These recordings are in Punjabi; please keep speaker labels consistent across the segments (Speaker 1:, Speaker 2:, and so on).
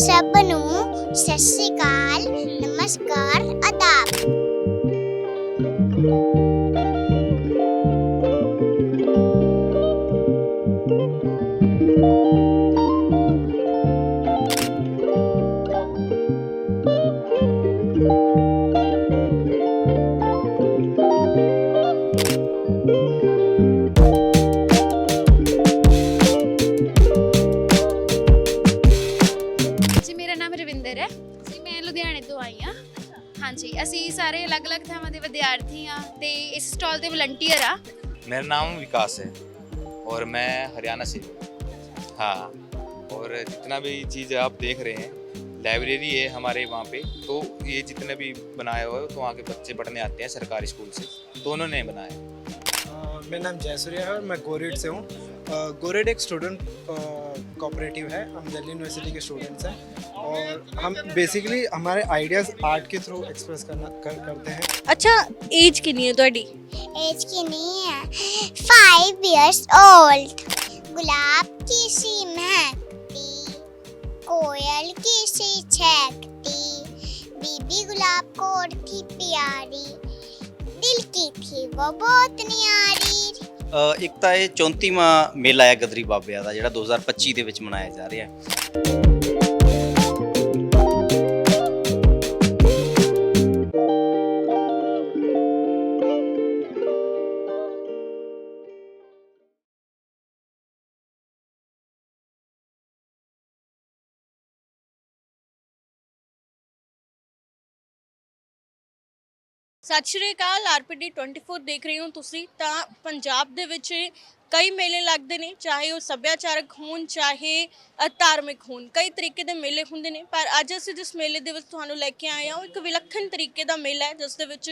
Speaker 1: ਸਭ ਨੂੰ ਸਤਿ ਸ਼੍ਰੀ ਅਕਾਲ ਨਮਸਕਾਰ
Speaker 2: ਸਾਰੇ ਅਲੱਗ-ਅਲੱਗ ਥਾਵਾਂ ਦੇ ਵਿਦਿਆਰਥੀ ਹਾਂ ਤੇ ਇਸ ਸਟਾਲ ਦੇ ਵਲੰਟੀਅਰ ਆ
Speaker 3: मेरा नाम विकास है और मैं हरियाणा से हूँ हाँ और जितना भी चीज़ आप देख रहे हैं लाइब्रेरी है हमारे वहाँ पे तो ये जितने भी बनाए हुए तो वहाँ के बच्चे पढ़ने आते हैं सरकारी स्कूल से तो उन्होंने बनाए
Speaker 4: अ, मेरा नाम जयसूर्या है और मैं गोरेड से हूँ अ, गोरेड एक स्टूडेंट कोऑपरेटिव है हम दिल्ली यूनिवर्सिटी के स्टूडेंट्स हैं और हम बेसिकली हमारे आइडियाज़ आर्ट के थ्रू एक्सप्रेस करना कर, करते हैं
Speaker 5: ਅੱਛਾ ਏਜ ਕਿੰਨੀ ਹੈ ਤੁਹਾਡੀ
Speaker 1: एज की नहीं है फाइव इयर्स ओल्ड गुलाब की सी महकती कोयल की सी छहकती बीबी गुलाब को और थी प्यारी दिल की थी वो बहुत न्यारी
Speaker 6: ਅ, ਇੱਕ ਤਾਂ ਇਹ 34ਵਾਂ ਮੇਲਾ ਹੈ ਗਦਰੀ ਬਾਬਿਆਂ ਦਾ ਜਿਹੜਾ 2025 ਦੇ ਵਿੱਚ ਮਨਾਇਆ ਜਾ ਰਿਹਾ ਹੈ
Speaker 5: ਸਤਿ ਸ਼੍ਰੀ ਅਕਾਲ ਆਰਪੀਡੀ 24 ਦੇਖ ਰਹੇ ਹੋ ਤੁਸੀਂ। ਤਾਂ ਪੰਜਾਬ ਦੇ ਵਿੱਚ ਕਈ ਮੇਲੇ ਲੱਗਦੇ ਨੇ, ਚਾਹੇ ਉਹ ਸੱਭਿਆਚਾਰਕ ਹੋਣ, ਚਾਹੇ ਧਾਰਮਿਕ ਹੋਣ, ਕਈ ਤਰੀਕੇ ਦੇ ਮੇਲੇ ਹੁੰਦੇ ਨੇ, ਪਰ ਅੱਜ ਅਸੀਂ ਜਿਸ ਮੇਲੇ ਦੇ ਵਿੱਚ ਤੁਹਾਨੂੰ ਲੈ ਕੇ ਆਏ ਹਾਂ, ਉਹ ਇੱਕ ਵਿਲੱਖਣ ਤਰੀਕੇ ਦਾ ਮੇਲਾ ਹੈ, ਜਿਸ ਦੇ ਵਿੱਚ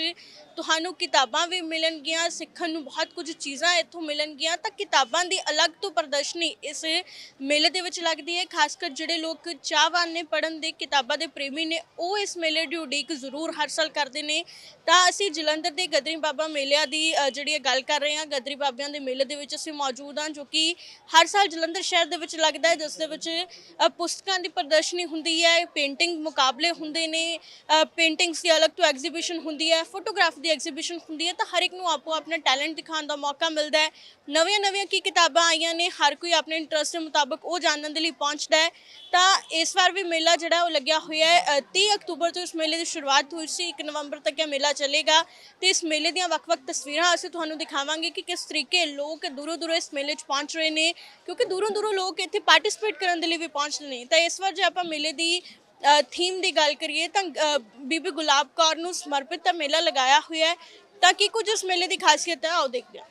Speaker 5: ਤੁਹਾਨੂੰ ਕਿਤਾਬਾਂ ਵੀ ਮਿਲਣਗੀਆਂ, ਸਿੱਖਣ ਨੂੰ ਬਹੁਤ ਕੁਝ ਚੀਜ਼ਾਂ ਇੱਥੋਂ ਮਿਲਣਗੀਆਂ, ਤਾਂ ਕਿਤਾਬਾਂ ਦੀ ਅਲੱਗ ਤੋਂ ਪ੍ਰਦਰਸ਼ਨੀ ਇਸ ਮੇਲੇ ਦੇ ਵਿੱਚ ਲੱਗਦੀ ਹੈ, ਖਾਸ ਕਰ ਜਿਹੜੇ ਲੋਕ ਚਾਹਵਾਨ ਨੇ ਪੜ੍ਹਨ ਦੇ, ਕਿਤਾਬਾਂ ਦੇ ਪ੍ਰੇਮੀ ਨੇ, ਉਹ ਇਸ ਮੇਲੇ ਦੀ ਉਡੀਕ ਜ਼ਰੂਰ ਹਰ ਸਾਲ ਕਰਦੇ ਨੇ। ਤਾਂ ਅਸੀਂ ਜਲੰਧਰ ਦੇ ਗਦਰੀ ਬਾਬਾ ਮੇਲਿਆਂ ਦੀ ਜਿਹੜੀ ਇਹ ਗੱਲ ਕਰ ਰਹੇ ਹਾਂ, ਗਦਰੀ ਬਾਬਿਆਂ ਦੇ ਮੇਲੇ ਦੇ ਵਿੱਚ ਅਸੀਂ ਮੌਜੂਦ ਹਾਂ ਜੋ ਕਿ ਹਰ ਸਾਲ ਜਲੰਧਰ ਸ਼ਹਿਰ ਦੇ ਵਿੱਚ ਲੱਗਦਾ ਹੈ ਜਿਸ ਦੇ ਵਿੱਚ ਅ, ਪੁਸਤਕਾਂ ਦੀ ਪ੍ਰਦਰਸ਼ਨੀ ਹੁੰਦੀ ਹੈ ਪੇਂਟਿੰਗ ਮੁਕਾਬਲੇ ਹੁੰਦੇ ਨੇ ਪੇਂਟਿੰਗਸ ਦੀ ਅਲੱਗ ਤੋਂ ਐਗਜ਼ੀਬਿਸ਼ਨ ਹੁੰਦੀ ਹੈ ਫੋਟੋਗ੍ਰਾਫ ਦੀ ਐਗਜ਼ੀਬਿਸ਼ਨ ਹੁੰਦੀ ਹੈ ਤਾਂ ਹਰ ਇੱਕ ਨੂੰ ਆਪੋ ਆਪਣਾ ਟੈਲੈਂਟ ਦਿਖਾਉਣ ਦਾ ਮੌਕਾ ਮਿਲਦਾ ਹੈ। ਨਵੀਆਂ ਨਵੀਆਂ ਕੀ ਕਿਤਾਬਾਂ ਆਈਆਂ ਨੇ ਹਰ ਕੋਈ ਆਪਣੇ ਇੰਟਰਸਟ ਦੇ ਮੁਤਾਬਕ ਉਹ ਜਾਣਨ ਦੇ ਲਈ ਪਹੁੰਚਦਾ ਹੈ। ਤਾਂ ਇਸ ਵਾਰ ਵੀ ਮੇਲਾ ਜਿਹੜਾ ਉਹ ਲੱਗਿਆ ਹੋਇਆ ਹੈ ਅ, 30 ਅਕਤੂਬਰ ਤੋਂ ਇਸ ਮੇਲੇ ਦੀ ਸ਼ੁਰੂਆਤ ਹੋਈ ਸੀ 1 ਨਵੰਬਰ ਤੱਕ ਇਹ ਮੇਲਾ ਚੱਲੇਗਾ। ਤੇ ਇਸ ਮੇਲੇ ਦੀਆਂ ਵੱਖ-ਵੱਖ ਤਸਵੀਰਾਂ ਅਸੀਂ ਤੁਹਾਨੂੰ ਦਿਖਾਵਾਂਗੇ ਕਿ ਕਿਸ ਤਰੀਕੇ ਲੋਕ ਦੂਰੋਂ ਦੂਰੋਂ ਇਸ ਮੇਲੇ 'ਚ ਪਹੁੰਚ ਰਹੇ ਨੇ ਕਿਉਂਕਿ ਦੂਰੋਂ ਦੂਰੋਂ ਲੋਕ ਇੱਥੇ ਪਾਰਟਿਸਿਪੇਟ ਕਰਨ ਦੇ ਲਈ ਵੀ ਪਹੁੰਚਦੇ ਨੇ। ਤਾਂ ਇਸ ਵਾਰ ਜੇ ਆਪਾਂ ਮੇਲੇ ਦੀ ਥੀਮ ਦੀ ਗੱਲ ਕਰੀਏ ਤਾਂ ਅ, ਬੀਬੀ ਗੁਲਾਬ ਕੌਰ ਨੂੰ ਸਮਰਪਿਤ ਤਾਂ ਮੇਲਾ ਲਗਾਇਆ ਹੋਇਆ ਹੈ ਤਾਂ ਕੀ ਕੁਝ ਇਸ ਮੇਲੇ ਦੀ ਖਾਸੀਅਤ ਹੈ? ਆਓ ਦੇਖਦੇ ਹਾਂ।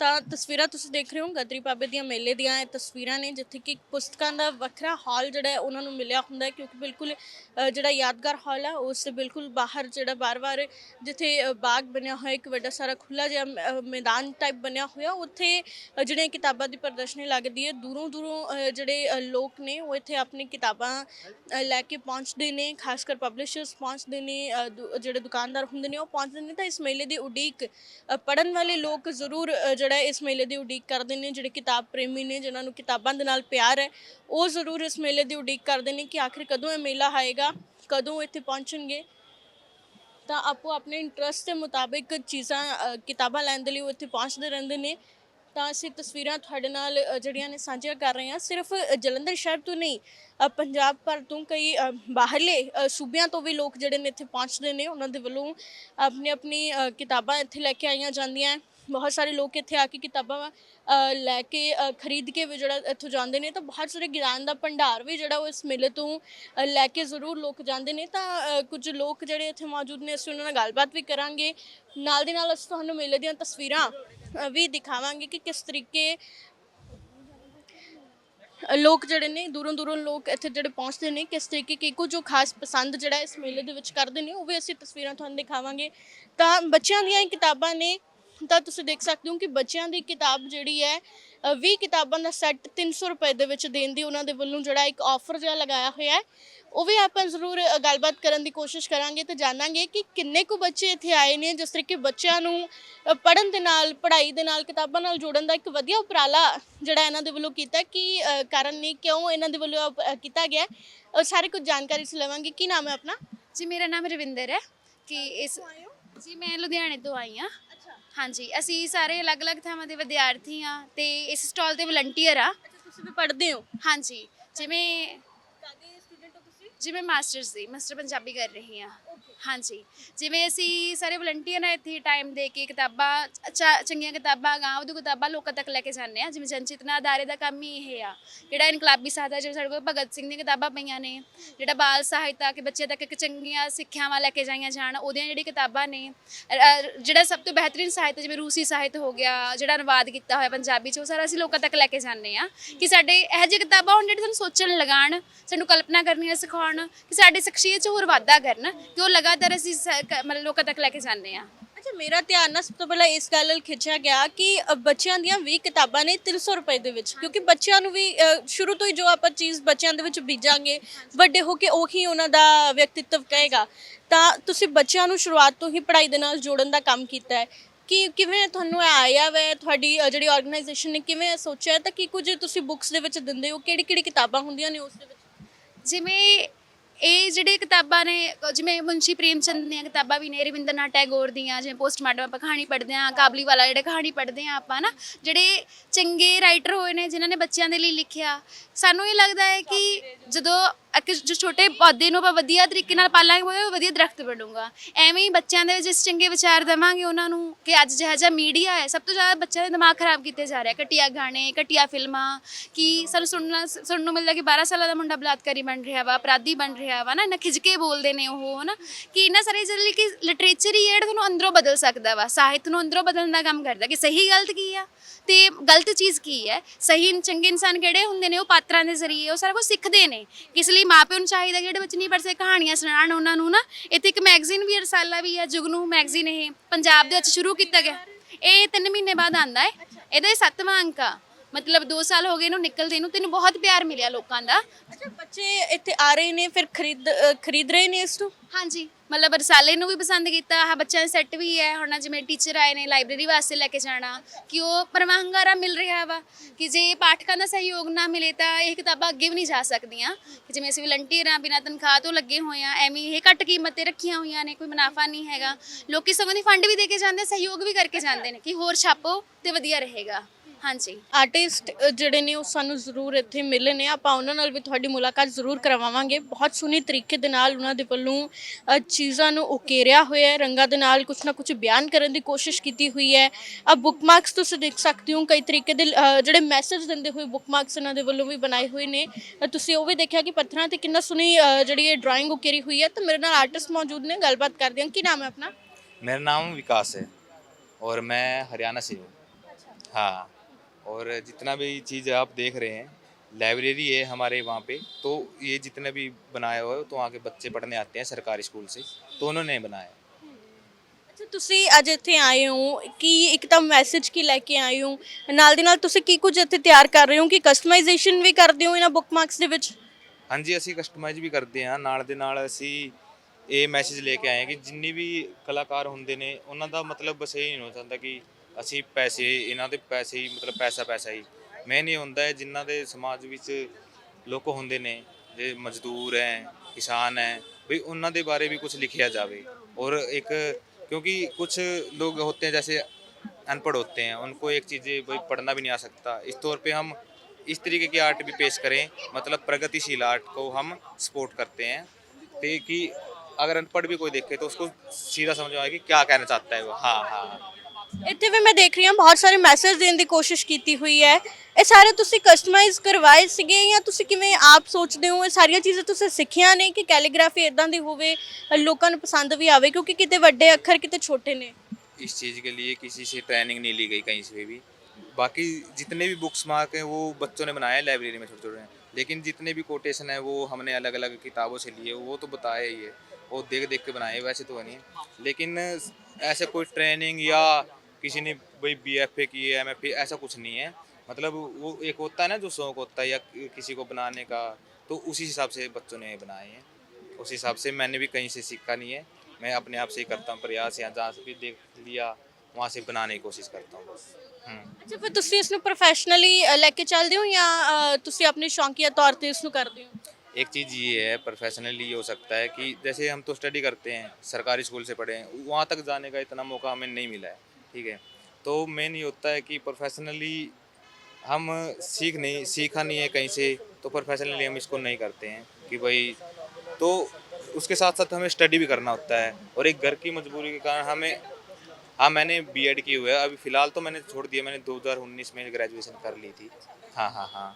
Speaker 5: ਤਾਂ ਤਸਵੀਰਾਂ ਤੁਸੀਂ ਦੇਖ ਰਹੇ ਹੋ ਗਦਰੀ ਬਾਬੇ ਦੀਆਂ ਮੇਲੇ ਦੀਆਂ ਇਹ ਤਸਵੀਰਾਂ ਨੇ ਜਿੱਥੇ ਕਿ ਪੁਸਤਕਾਂ ਦਾ ਵੱਖਰਾ ਹਾਲ ਜਿਹੜਾ ਹੈ ਉਹਨਾਂ ਨੂੰ ਮਿਲਿਆ ਹੁੰਦਾ ਹੈ ਕਿਉਂਕਿ ਬਿਲਕੁਲ ਅ, ਜਿਹੜਾ ਯਾਦਗਾਰ ਹਾਲ ਹੈ ਉਸ ਦੇ ਬਿਲਕੁਲ ਬਾਹਰ ਜਿਹੜਾ ਬਾਰ-ਬਾਰ ਜਿੱਥੇ ਅ, ਬਾਗ ਬਣਿਆ ਹੋਇਆ ਇੱਕ ਵੱਡਾ ਸਾਰਾ ਖੁੱਲਾ ਜਿਹਾ ਮ- ਅ, ਮੈਦਾਨ ਟਾਈਪ ਬਣਿਆ ਹੋਇਆ ਉੱਥੇ ਅ, ਜਿਹੜੀਆਂ ਕਿਤਾਬਾਂ ਦੀ ਪ੍ਰਦਰਸ਼ਨੀ ਲੱਗਦੀ ਹੈ ਦੂਰੋਂ ਦੂਰੋਂ ਅ, ਜਿਹੜੇ ਅ, ਲੋਕ ਨੇ ਉਹ ਇੱਥੇ ਆਪਣੀ ਕਿਤਾਬਾਂ ਅ, ਲੈ ਕੇ ਪਹੁੰਚਦੇ ਨੇ ਖਾਸ ਕਰ ਪਬਲਿਸ਼ਰਸ ਪਹੁੰਚਦੇ ਨੇ ਅ, ਦੁ- ਜਿਹੜੇ ਦੁਕਾਨਦਾਰ ਹੁੰਦੇ ਨੇ ਉਹ ਪਹੁੰਚਦੇ ਨੇ ਤਾਂ ਇਸ ਮੇਲੇ ਦੀ ਉਡੀਕ ਅ, ਪੜ੍ਹਨ ਵਾਲੇ ਲੋਕ ਜ਼ਰੂਰ ਅ, ਜਿਹੜਾ ਇਸ ਮੇਲੇ ਦੀ ਉਡੀਕ ਕਰਦੇ ਨੇ, ਜਿਹੜੇ ਕਿਤਾਬ ਪ੍ਰੇਮੀ ਨੇ, ਜਿਨ੍ਹਾਂ ਨੂੰ ਕਿਤਾਬਾਂ ਦੇ ਨਾਲ ਪਿਆਰ ਹੈ, ਉਹ ਜ਼ਰੂਰ ਇਸ ਮੇਲੇ ਦੀ ਉਡੀਕ ਕਰਦੇ ਨੇ ਕਿ ਆਖਿਰ ਕਦੋਂ ਇਹ ਮੇਲਾ ਆਏਗਾ, ਕਦੋਂ ਇੱਥੇ ਪਹੁੰਚਣਗੇ। ਤਾਂ ਆਪੋ ਆਪਣੇ ਇੰਟਰਸਟ ਦੇ ਮੁਤਾਬਿਕ ਚੀਜ਼ਾਂ ਕਿਤਾਬਾਂ ਲੈਣ ਦੇ ਲਈ ਉਹ ਇੱਥੇ ਪਹੁੰਚਦੇ ਰਹਿੰਦੇ ਨੇ। ਤਾਂ ਅਸੀਂ ਤਸਵੀਰਾਂ ਤੁਹਾਡੇ ਨਾਲ ਜਿਹੜੀਆਂ ਨੇ ਸਾਂਝੀਆਂ ਕਰ ਰਹੇ ਹਾਂ। ਸਿਰਫ ਜਲੰਧਰ ਸ਼ਹਿਰ ਤੋਂ ਨਹੀਂ ਪੰਜਾਬ ਭਰ ਤੋਂ ਕਈ ਬਾਹਰਲੇ ਸੂਬਿਆਂ ਤੋਂ ਵੀ ਲੋਕ ਜਿਹੜੇ ਨੇ ਇੱਥੇ ਪਹੁੰਚਦੇ ਨੇ। ਉਹਨਾਂ ਦੇ ਵੱਲੋਂ ਆਪਣੀ ਆਪਣੀ ਕਿਤਾਬਾਂ ਇੱਥੇ ਲੈ ਕੇ ਆਈਆਂ ਜਾਂਦੀਆਂ। ਬਹੁਤ ਸਾਰੇ ਲੋਕ ਇੱਥੇ ਆ ਕੇ ਕਿਤਾਬਾਂ ਲੈ ਕੇ ਖਰੀਦ ਕੇ ਵੀ ਜਿਹੜਾ ਇੱਥੋਂ ਜਾਂਦੇ ਨੇ ਤਾਂ ਬਹੁਤ ਸਾਰੇ ਗਿਆਨ ਦਾ ਭੰਡਾਰ ਵੀ ਜਿਹੜਾ ਉਹ ਇਸ ਮੇਲੇ ਤੋਂ ਲੈ ਕੇ ਜ਼ਰੂਰ ਲੋਕ ਜਾਂਦੇ ਨੇ ਤਾਂ ਕੁਝ ਲੋਕ ਜਿਹੜੇ ਇੱਥੇ ਮੌਜੂਦ ਨੇ ਅਸੀਂ ਉਹਨਾਂ ਨਾਲ ਗੱਲਬਾਤ ਵੀ ਕਰਾਂਗੇ। ਨਾਲ ਦੀ ਨਾਲ ਅਸੀਂ ਤੁਹਾਨੂੰ ਮੇਲੇ ਦੀਆਂ ਤਸਵੀਰਾਂ ਵੀ ਦਿਖਾਵਾਂਗੇ ਕਿ ਕਿਸ ਤਰੀਕੇ ਲੋਕ ਜਿਹੜੇ ਨੇ ਦੂਰੋਂ ਦੂਰੋਂ ਲੋਕ ਇੱਥੇ ਜਿਹੜੇ ਪਹੁੰਚਦੇ ਨੇ, ਕਿਸ ਤਰੀਕੇ ਕੀ ਕੁਝ ਜੋ ਖਾਸ ਪਸੰਦ ਜਿਹੜਾ ਇਸ ਮੇਲੇ ਦੇ ਵਿੱਚ ਕਰਦੇ ਨੇ ਉਹ ਵੀ ਅਸੀਂ ਤਸਵੀਰਾਂ ਤੁਹਾਨੂੰ ਦਿਖਾਵਾਂਗੇ। ਤਾਂ ਬੱਚਿਆਂ ਦੀਆਂ ਇਹ ਕਿਤਾਬਾਂ ਨੇ ਤਾਂ ਤੁਸੀਂ ਦੇਖ ਸਕਦੇ ਹੋ ਕਿ ਬੱਚਿਆਂ ਦੀ ਕਿਤਾਬ ਜਿਹੜੀ ਹੈ ਅ, 20 ਕਿਤਾਬਾਂ ਦਾ ਸੈੱਟ 300 ਰੁਪਏ ਦੇ ਵਿੱਚ ਦੇਣ ਦੀ ਉਹਨਾਂ ਦੇ ਵੱਲੋਂ ਜਿਹੜਾ ਇੱਕ ਆਫਰ ਜਿਹਾ ਲਗਾਇਆ ਹੋਇਆ ਹੈ। ਉਹ ਵੀ ਆਪਾਂ ਜ਼ਰੂਰ ਗੱਲਬਾਤ ਕਰਨ ਦੀ ਕੋਸ਼ਿਸ਼ ਕਰਾਂਗੇ ਤੇ ਜਾਣਾਂਗੇ ਕਿ ਕਿੰਨੇ ਕੁ ਬੱਚੇ ਇੱਥੇ ਆਏ ਨੇ ਜਿਸ ਤਰੀਕੇ ਬੱਚਿਆਂ ਨੂੰ ਪੜਨ ਦੇ ਨਾਲ ਪੜ੍ਹਾਈ ਦੇ ਨਾਲ ਕਿਤਾਬਾਂ ਨਾਲ ਜੋੜਨ ਦਾ ਇੱਕ ਵਧੀਆ ਉਪਰਾਲਾ ਜਿਹੜਾ ਇਹਨਾਂ ਦੇ ਵੱਲੋਂ ਕੀਤਾ ਕਿ ਕਾਰਨ ਨਹੀਂ ਕਿਉਂ ਇਹਨਾਂ ਦੇ ਵੱਲੋਂ ਕੀਤਾ ਗਿਆ ਸਾਰੇ ਕੁਝ ਜਾਣਕਾਰੀ ਇਸ ਲਵਾਂਗੇ। ਕੀ ਨਾਮ ਹੈ ਆਪਣਾ?
Speaker 2: ਜੀ ਮੇਰਾ ਨਾਮ ਰਵਿੰਦਰ ਹੈ। ਕਿ ਇਸ ਜੀ ਮੈਂ ਲੁਧਿਆਣੇ ਤੋਂ ਆਈ ਹਾਂ। ਹਾਂਜੀ ਅਸੀਂ ਸਾਰੇ ਅਲੱਗ-ਅਲੱਗ ਥਾਵਾਂ ਦੇ ਵਿਦਿਆਰਥੀ ਹਾਂ ਤੇ ਇਸ ਸਟਾਲ ਤੇ ਵਲੰਟੀਅਰ ਆ।
Speaker 5: ਤੁਸੀਂ ਵੀ ਪੜ੍ਹਦੇ ਹੋ?
Speaker 2: ਹਾਂਜੀ ਜਿਵੇਂ
Speaker 5: ਕਾਦੇ ਸਟੂਡੈਂਟ ਹੋ ਤੁਸੀਂ
Speaker 2: ਜਿਵੇਂ ਮਾਸਟਰਸ ਦੀ ਮਾਸਟਰ ਪੰਜਾਬੀ ਕਰ ਰਹੀ ਹਾਂ। ਹਾਂਜੀ। ਜਿਵੇਂ ਅਸੀਂ ਸਾਰੇ ਵਲੰਟੀਅਰ ਆ ਇੱਥੇ ਟਾਈਮ ਦੇ ਕੇ ਕਿਤਾਬਾਂ ਚਾ- ਚੰਗੀਆਂ ਕਿਤਾਬਾਂ ਗਾਂ ਉਹਦੀ ਕਿਤਾਬਾਂ ਲੋਕਾਂ ਤੱਕ ਲੈ ਕੇ ਜਾਂਦੇ ਆ ਜਿਵੇਂ ਜਨਚੇਤਨਾ ਅਦਾਰੇ ਦਾ ਕੰਮ ਹੀ ਇਹ ਆ। ਜਿਹੜਾ ਇਨਕਲਾਬੀ ਸਾਹਿਤਾ ਜਿਵੇਂ ਸਾਡੇ ਕੋਲ ਭਗਤ ਸਿੰਘ ਦੀਆਂ ਕਿਤਾਬਾਂ ਪਈਆਂ ਨੇ ਜਿਹੜਾ ਬਾਲ ਸਾਹਿਤਾ ਕਿ ਬੱਚੇ ਤੱਕ ਇੱਕ ਚੰਗੀਆਂ ਸਿੱਖਿਆਵਾਂ ਲੈ ਕੇ ਜਾਈਆਂ ਜਾਣ ਉਹਦੀਆਂ ਜਿਹੜੀ ਕਿਤਾਬਾਂ ਨੇ ਅ- ਅ, ਜਿਹੜਾ ਸਭ ਤੋਂ ਬਿਹਤਰੀਨ ਸਾਹਿਤ ਜਿਵੇਂ ਰੂਸੀ ਸਾਹਿਤ ਹੋ ਗਿਆ ਜਿਹੜਾ ਅਨੁਵਾਦ ਕੀਤਾ ਹੋਇਆ ਪੰਜਾਬੀ ਚ ਉਹ ਸਾਰਾ ਅਸੀਂ ਲੋਕਾਂ ਤੱਕ ਲੈ ਕੇ ਜਾਂਦੇ ਆ ਕਿ ਸਾਡੇ ਇਹੋ ਜਿਹੀ ਕਿਤਾਬਾਂ ਹੋਣ ਜਿਹੜੀ ਸਾਨੂੰ ਸੋਚਣ ਲਗਾਉਣ ਸਾਨੂੰ ਕਲਪਨਾ ਕਰਨੀਆਂ ਸਿਖਾਉਣ ਕਿ ਸਾਡੀ ਸ਼ਖਸੀਅਤ ਚ ਹੋਰ ਵਾਧਾ ਕਰਨ ਕਿ ਉਹ ਲਗਾਤਾਰ ਅਸੀਂ ਸ- ਕ- ਮਤਲਬ ਲੋਕਾਂ ਤੱਕ ਲੈ ਕੇ ਜਾਂਦੇ ਆ
Speaker 5: ਅੱਛਾ ਮੇਰਾ ਧਿਆਨ ਨਾ ਸਭ ਤੋਂ ਪਹਿਲਾਂ ਇਸ ਗੱਲ ਵੱਲ ਖਿੱਚਿਆ ਗਿਆ ਕਿ ਅ, ਬੱਚਿਆਂ ਦੀਆਂ 20 ਕਿਤਾਬਾਂ ਨੇ 300 ਰੁਪਏ ਦੇ ਵਿੱਚ ਕਿਉਂਕਿ ਬੱਚਿਆਂ ਨੂੰ ਵੀ ਅ, ਸ਼ੁਰੂ ਤੋਂ ਹੀ ਜੋ ਆਪਾਂ ਚੀਜ਼ ਬੱਚਿਆਂ ਦੇ ਵਿੱਚ ਬੀਜਾਂਗੇ ਵੱਡੇ ਹੋ ਕੇ ਉਹੀ ਉਹਨਾਂ ਦਾ ਵਿਅਕਤੀਤਵ ਕਹੇਗਾ। ਤਾਂ ਤੁਸੀਂ ਬੱਚਿਆਂ ਨੂੰ ਸ਼ੁਰੂਆਤ ਤੋਂ ਹੀ ਪੜ੍ਹਾਈ ਦੇ ਨਾਲ ਜੋੜਨ ਦਾ ਕੰਮ ਕੀਤਾ ਹੈ। ਕਿ ਕਿਵੇਂ ਤੁਹਾਨੂੰ ਇਹ ਆਇਆ ਵੈ ਤੁਹਾਡੀ ਅ, ਜਿਹੜੀ ਆਰਗੇਨਾਈਜੇਸ਼ਨ ਨੇ ਕਿਵੇਂ ਇਹ ਸੋਚਿਆ ਤਾਂ ਕੀ ਕੁਝ ਤੁਸੀਂ ਬੁੱਕਸ ਦੇ ਵਿੱਚ ਦਿੰਦੇ ਹੋ? ਕਿਹੜੀ ਕਿਹੜੀ ਕਿਤਾਬਾਂ ਹੁੰਦੀਆਂ ਨੇ ਉਸ ਦੇ ਵਿੱਚ?
Speaker 2: ਜਿਵੇਂ ਇਹ ਜਿਹੜੇ ਕਿਤਾਬਾਂ ਨੇ ਜਿਵੇਂ ਮੁੰਸ਼ੀ ਪ੍ਰੇਮ ਚੰਦ ਦੀਆਂ ਕਿਤਾਬਾਂ ਵੀ ਨੇ, ਰਵਿੰਦਰਨਾਥ ਟੈਗੋਰ ਦੀਆਂ, ਜਿਵੇਂ ਪੋਸਟਮਾਰਟਮ ਆਪਾਂ ਕਹਾਣੀ ਪੜ੍ਹਦੇ ਹਾਂ ਕਾਬਲੀ ਵਾਲਾ ਜਿਹੜੇ ਕਹਾਣੀ ਪੜ੍ਹਦੇ ਹਾਂ ਆਪਾਂ ਨਾ, ਜਿਹੜੇ ਚੰਗੇ ਰਾਈਟਰ ਹੋਏ ਨੇ, ਜਿਨ੍ਹਾਂ ਨੇ ਬੱਚਿਆਂ ਦੇ ਲਈ ਲਿਖਿਆ, ਸਾਨੂੰ ਇਹ ਲੱਗਦਾ ਹੈ ਕਿ ਜਦੋਂ ਇੱਕ ਜੋ ਛੋਟੇ ਪੌਦੇ ਨੂੰ ਆਪਾਂ ਵਧੀਆ ਤਰੀਕੇ ਨਾਲ ਪਾਲਾਂਗੇ ਉਹ ਵਧੀਆ ਦਰਖਤ ਬਣੂਗਾ। ਐਵੇਂ ਹੀ ਬੱਚਿਆਂ ਦੇ ਵਿੱਚ ਇਸ ਚੰਗੇ ਵਿਚਾਰ ਦੇਵਾਂਗੇ, ਉਹਨਾਂ ਨੂੰ ਕਿ ਅੱਜ ਜਿਹੜਾ ਜਿਹਾ ਮੀਡੀਆ ਹੈ, ਸਭ ਤੋਂ ਜ਼ਿਆਦਾ ਬੱਚਿਆਂ ਦੇ ਦਿਮਾਗ ਖਰਾਬ ਕੀਤੇ ਜਾ ਰਿਹਾ ਘਟੀਆ ਗਾਣੇ, ਘਟੀਆ ਫਿਲਮਾਂ, ਕਿ ਸਾਨੂੰ ਸੁਣਨਾ, ਸੁਣਨ ਨੂੰ ਮਿਲਦਾ ਕਿ 12 ਸਾਲਾਂ ਦਾ ਮੁੰਡਾ ਬਲਾਤਕਾਰੀ ਬਣ ਰਿਹਾ ਵਾ, ਅਪਰਾਧੀ ਬਣ ਰਿਹਾ ਵਾ, ਨਾ ਇਹਨਾਂ ਖਿੱਚ ਕੇ ਬੋਲਦੇ ਨੇ ਉਹ, ਹਨਾ? ਕਿ ਇਹਨਾਂ ਸਾਰੇ ਜਿਹੜੇ ਕਿ ਲਿਟਰੇਚਰ ਹੀ ਹੈ, ਜਿਹੜਾ ਤੁਹਾਨੂੰ ਅੰਦਰੋਂ ਬਦਲ ਸਕਦਾ ਵਾ। ਸਾਹਿਤ ਨੂੰ ਅੰਦਰੋਂ ਬਦਲਣ ਦਾ ਕੰਮ ਕਰਦਾ, ਕਿ ਸਹੀ ਗਲਤ ਕੀ ਆ? ਤੇ ਗਲਤ ਚੀਜ਼ ਕੀ ਹੈ? ਸਹੀ ਚੰਗੇ ਇਨਸਾਨ ਕਿਹੜੇ ਹੁੰਦੇ ਨੇ? ਉਹ ਪਾਤਰਾਂ ਦੇ ਜ਼ਰੀਏ ਉਹ ਸਾਰਾ ਕੁਝ ਸਿੱਖਦੇ ਨੇ। ਇਸ ਲਈ ਮਾਪਿਆਂ ਨੂੰ ਚਾਹੀਦਾ ਜਿਹੜੇ ਬੱਚੇ ਨਹੀਂ ਪੜ੍ਹ ਸਕਦੇ ਕਹਾਣੀਆਂ ਸੁਣਾਉਣ ਉਹਨਾਂ ਨੂੰ ਨਾ ਇੱਥੇ ਇੱਕ ਮੈਗਜ਼ੀਨ ਵੀ ਹੈ, ਰਸਾਲਾ ਵੀ ਹੈ ਜੁਗਨੂ ਮੈਗਜ਼ੀਨ ਇਹ ਪੰਜਾਬ ਦੇ ਵਿੱਚ ਸ਼ੁਰੂ ਕੀਤਾ ਗਿਆ। ਇਹ 3 ਮਹੀਨੇ ਬਾਅਦ ਆਂਦਾ ਹੈ। ਇਹਦਾ ਇਹ ਸੱਤਵਾਂ ਅੰਕ ਆ। ਮਤਲਬ 2 ਸਾਲ ਹੋ ਗਏ ਇਹਨੂੰ ਨਿਕਲਦੇ ਨੂੰ ਤੈਨੂੰ ਬਹੁਤ ਪਿਆਰ ਮਿਲਿਆ ਲੋਕਾਂ ਦਾ।
Speaker 5: ਅੱਛਾ ਬੱਚੇ ਇੱਥੇ ਆ ਰਹੇ ਨੇ ਫਿਰ ਖਰੀਦ ਖਰੀਦ ਰਹੇ ਨੇ ਇਸ ਨੂੰ?
Speaker 2: ਹਾਂਜੀ। ਮਤਲਬ ਰਸਾਲੇ ਨੂੰ ਵੀ ਪਸੰਦ ਕੀਤਾ, ਆਹ ਬੱਚਿਆਂ ਦਾ ਸੈੱਟ ਵੀ ਹੈ, ਹੁਣ ਜਿਵੇਂ ਟੀਚਰ ਆਏ ਨੇ ਲਾਇਬ੍ਰੇਰੀ ਵਾਸਤੇ ਲੈ ਕੇ ਜਾਣਾ, ਕਿ ਉਹ ਪਰਵਾਹੰਗਾਰਾ ਮਿਲ ਰਿਹਾ ਵਾ, ਕਿ ਜੇ ਪਾਠਕਾਂ ਦਾ ਸਹਿਯੋਗ ਨਾ ਮਿਲੇ ਤਾਂ ਇਹ ਕਿਤਾਬਾਂ ਅੱਗੇ ਵੀ ਨਹੀਂ ਜਾ ਸਕਦੀਆਂ। ਕਿ ਜਿਵੇਂ ਅਸੀਂ ਵਲੰਟੀਅਰ ਆ ਬਿਨਾਂ ਤਨਖਾਹ ਤੋਂ ਲੱਗੇ ਹੋਏ ਆ ਐਵੇਂ ਇਹ ਘੱਟ ਕੀਮਤ ਤੇ ਰੱਖੀਆਂ ਹੋਈਆਂ ਨੇ, ਕੋਈ ਮੁਨਾਫਾ ਨਹੀਂ ਹੈਗਾ। ਲੋਕੀ ਸਗੋਂ ਦੀ ਫੰਡ ਵੀ ਦੇ ਕੇ ਜਾਂਦੇ, ਸਹਿਯੋਗ ਵੀ ਕਰਕੇ ਜਾਂਦੇ ਨੇ, ਕਿ ਹੋਰ ਛਾਪੋ ਤੇ ਵਧੀਆ ਰਹੇਗਾ। ਹਾਂਜੀ
Speaker 5: ਆਰਟਿਸਟ ਜਿਹੜੇ ਨੇ ਉਹ ਸਾਨੂੰ ਜ਼ਰੂਰ ਇੱਥੇ ਮਿਲੇ ਨੇ ਆਪਾਂ ਉਹਨਾਂ ਨਾਲ ਵੀ ਤੁਹਾਡੀ ਮੁਲਾਕਾਤ ਜ਼ਰੂਰ ਕਰਵਾਵਾਂਗੇ ਬਹੁਤ ਸੋਹਣੇ ਤਰੀਕੇ ਦੇ ਨਾਲ ਉਹਨਾਂ ਦੇ ਵੱਲੋਂ ਅ, ਚੀਜ਼ਾਂ ਨੂੰ ਉਕੇਰਿਆ ਹੋਇਆ ਹੈ ਰੰਗਾਂ ਦੇ ਨਾਲ ਕੁਝ ਨਾ ਕੁਝ ਬਿਆਨ ਕਰਨ ਦੀ ਕੋਸ਼ਿਸ਼ ਕੀਤੀ ਹੋਈ ਹੈ ਆ ਬੁੱਕਮਾਰਕਸ ਤੁਸੀਂ ਦੇਖ ਸਕਦੇ ਹੋ ਕਈ ਤਰੀਕੇ ਦੇ ਅ, ਜਿਹੜੇ ਮੈਸੇਜ ਦਿੰਦੇ ਹੋਏ ਬੁੱਕਮਾਰਕਸ ਇਹਨਾਂ ਦੇ ਵੱਲੋਂ ਵੀ ਬਣਾਏ ਹੋਏ ਨੇ ਅ, ਤੁਸੀਂ ਉਹ ਵੀ ਦੇਖਿਆ ਕਿ ਪੱਥਰਾਂ ਤੇ ਕਿੰਨਾ ਸੋਹਣੀ ਅ, ਜਿਹੜੀ ਇਹ ਡਰਾਇੰਗ ਉਕੇਰੀ ਹੋਈ ਹੈ ਤਾਂ ਮੇਰੇ ਨਾਲ ਆਰਟਿਸਟ ਮੌਜੂਦ ਨੇ ਗੱਲਬਾਤ ਕਰਦੇ ਹਾਂ ਕੀ ਨਾਮ ਹੈ ਆਪਣਾ
Speaker 3: मेरा नाम विकास है और मैं हरियाणा से हूँ हाँ और जितना भी चीज़ आप देख रहे हैं लाइब्रेरी है हमारे वहाँ पे तो ये जितने भी बनाया हुआ है तो वहाँ के बच्चे पढ़ने आते हैं सरकारी स्कूल से तो उन्होंने बनाया
Speaker 5: ਅੱਛਾ ਤੁਸੀਂ ਅੱਜ ਇੱਥੇ ਆਏ ਹੋ ਕਿ ਇੱਕ ਤਾਂ ਮੈਸੇਜ ਕੀ ਲੈ ਕੇ ਆਏ ਹੋ ਨਾਲ ਦੀ ਨਾਲ ਤੁਸੀਂ ਕੀ ਕੁਝ ਇੱਥੇ ਤਿਆਰ ਕਰ ਰਹੇ ਹੋ ਕਿ ਕਸਟਮਾਈਜ਼ੇਸ਼ਨ ਵੀ ਕਰਦੇ ਹੋ ਇਹਨਾਂ ਬੁੱਕਮਾਰਕਸ ਦੇ ਵਿੱਚ
Speaker 3: ਹਾਂਜੀ ਅਸੀਂ ਕਸਟਮਾਈਜ਼ ਵੀ ਕਰਦੇ ਹਾਂ ਨਾਲ ਦੇ ਨਾਲ ਅਸੀਂ ਇਹ ਮੈਸੇਜ ਲੈ ਕੇ ਆਏ ਹਾਂ ਕਿ ਜਿੰਨੀ ਵੀ ਕਲਾਕਾਰ ਹੁੰਦੇ ਨੇ ਉਹਨਾਂ ਦਾ ਮਤਲਬ ਬਸ ਇਹ ਨਹੀਂ ਹੋ ਜਾਂਦਾ ਕਿ ਅਸੀਂ ਪੈਸੇ ਇਹਨਾਂ ਦੇ ਪੈਸੇ ਹੀ ਮਤਲਬ ਪੈਸਾ ਪੈਸਾ ਹੀ ਮੇਨ ਇਹ ਹੁੰਦਾ ਹੈ ਜਿਨ੍ਹਾਂ ਦੇ ਸਮਾਜ ਵਿੱਚ ਲੋਕ ਹੁੰਦੇ ਨੇ ਜੇ ਮਜ਼ਦੂਰ ਹੈ ਕਿਸਾਨ ਹੈ ਵੀ ਉਹਨਾਂ ਦੇ ਬਾਰੇ ਵੀ ਕੁਝ ਲਿਖਿਆ ਜਾਵੇ और एक क्योंकि कुछ लोग होते हैं जैसे अनपढ़ होते हैं उनको एक चीज़ भाई पढ़ना भी नहीं आ सकता इस तौर पे हम इस तरीके की आर्ट भी पेश करें मतलब प्रगतिशील आर्ट को हम सपोर्ट करते हैं तो कि अगर अनपढ़ भी कोई देखे तो उसको सीधा समझ में आए कि क्या कहना चाहता है वो हाँ हाँ
Speaker 5: ਇੱਥੇ ਵੀ ਮੈਂ ਦੇਖ ਰਹੀ ਹਾਂ ਬਹੁਤ ਸਾਰੇ ਮੈਸੇਜ ਦੇਣ ਦੀ ਕੋਸ਼ਿਸ਼ ਕੀਤੀ ਹੋਈ ਹੈ ਇਹ ਸਾਰੇ ਤੁਸੀਂ ਕਸਟਮਾਈਜ਼ ਕਰਵਾਏ ਸੀਗੇ ਜਾਂ ਤੁਸੀਂ ਕਿਵੇਂ ਆਪ ਸੋਚਦੇ ਹੋ ਇਹ ਸਾਰੀਆਂ ਚੀਜ਼ਾਂ ਤੁਸੀਂ ਸਿੱਖੀਆਂ ਨੇ ਕਿ ਕੈਲੀਗ੍ਰਾਫੀ ਇਦਾਂ ਦੀ ਹੋਵੇ ਅ, ਲੋਕਾਂ ਨੂੰ ਪਸੰਦ ਵੀ ਆਵੇ ਕਿਉਂਕਿ ਕਿਤੇ ਵੱਡੇ ਅੱਖਰ ਕਿਤੇ ਛੋਟੇ ਨੇ
Speaker 3: इस चीज़ के लिए किसी से ट्रेनिंग नहीं ली गई कहीं से भी बाकी जितने भी बुक्स मार्क हैं वो बच्चों ने बनाए हैं लाइब्रेरी में छोटे छोटे हैं लेकिन जितने भी कोटेशन है वो हमने अलग अलग किताबों से लिए वो तो बताया ही है वो देख देख के बनाए वैसे तो नहीं लेकिन ऐसे कोई ट्रेनिंग या किसी ने भाई बी एफ ए की है एम एफ ऐसा कुछ नहीं है मतलब वो एक होता है ना जो शौक होता है या किसी को बनाने का तो उसी हिसाब से बच्चों ने बनाए हैं उस हिसाब से मैंने भी कहीं से सीखा नहीं है मैं अपने आप से ही करता हूँ प्रयास या जहाँ से भी देख लिया वहाँ से बनाने की कोशिश करता हूँ बस हम्म।
Speaker 5: ਅੱਛਾ ਫਿਰ ਤੁਸੀਂ ਇਸ ਨੂੰ ਪ੍ਰੋਫੈਸ਼ਨਲੀ ਲੈ ਕੇ ਚੱਲਦੇ ਹੋ ਜਾਂ ਅ, ਤੁਸੀਂ ਆਪਣੇ ਸ਼ੌਂਕੀਆ ਤੌਰ ਤੇ ਇਸ ਨੂੰ ਕਰਦੇ ਹੋ
Speaker 3: एक चीज़ ये है प्रोफेशनली ये हो सकता है कि जैसे हम तो स्टडी करते हैं सरकारी स्कूल से पढ़े हैं वहाँ तक जाने का इतना मौका हमें नहीं मिला है ठीक है। तो मेन ये होता है कि प्रोफेशनली हम सीख नहीं, सीखा नहीं है कहीं से तो प्रोफेशनली हम इसको नहीं करते हैं कि भाई तो उसके साथ साथ हमें स्टडी भी करना होता है और एक घर की मजबूरी के कारण हमें हाँ मैंने बी एड की हुई है। अभी फ़िलहाल तो मैंने छोड़ दिया, मैंने 2019 में ग्रेजुएशन कर ली थी। हाँ हाँ हाँ।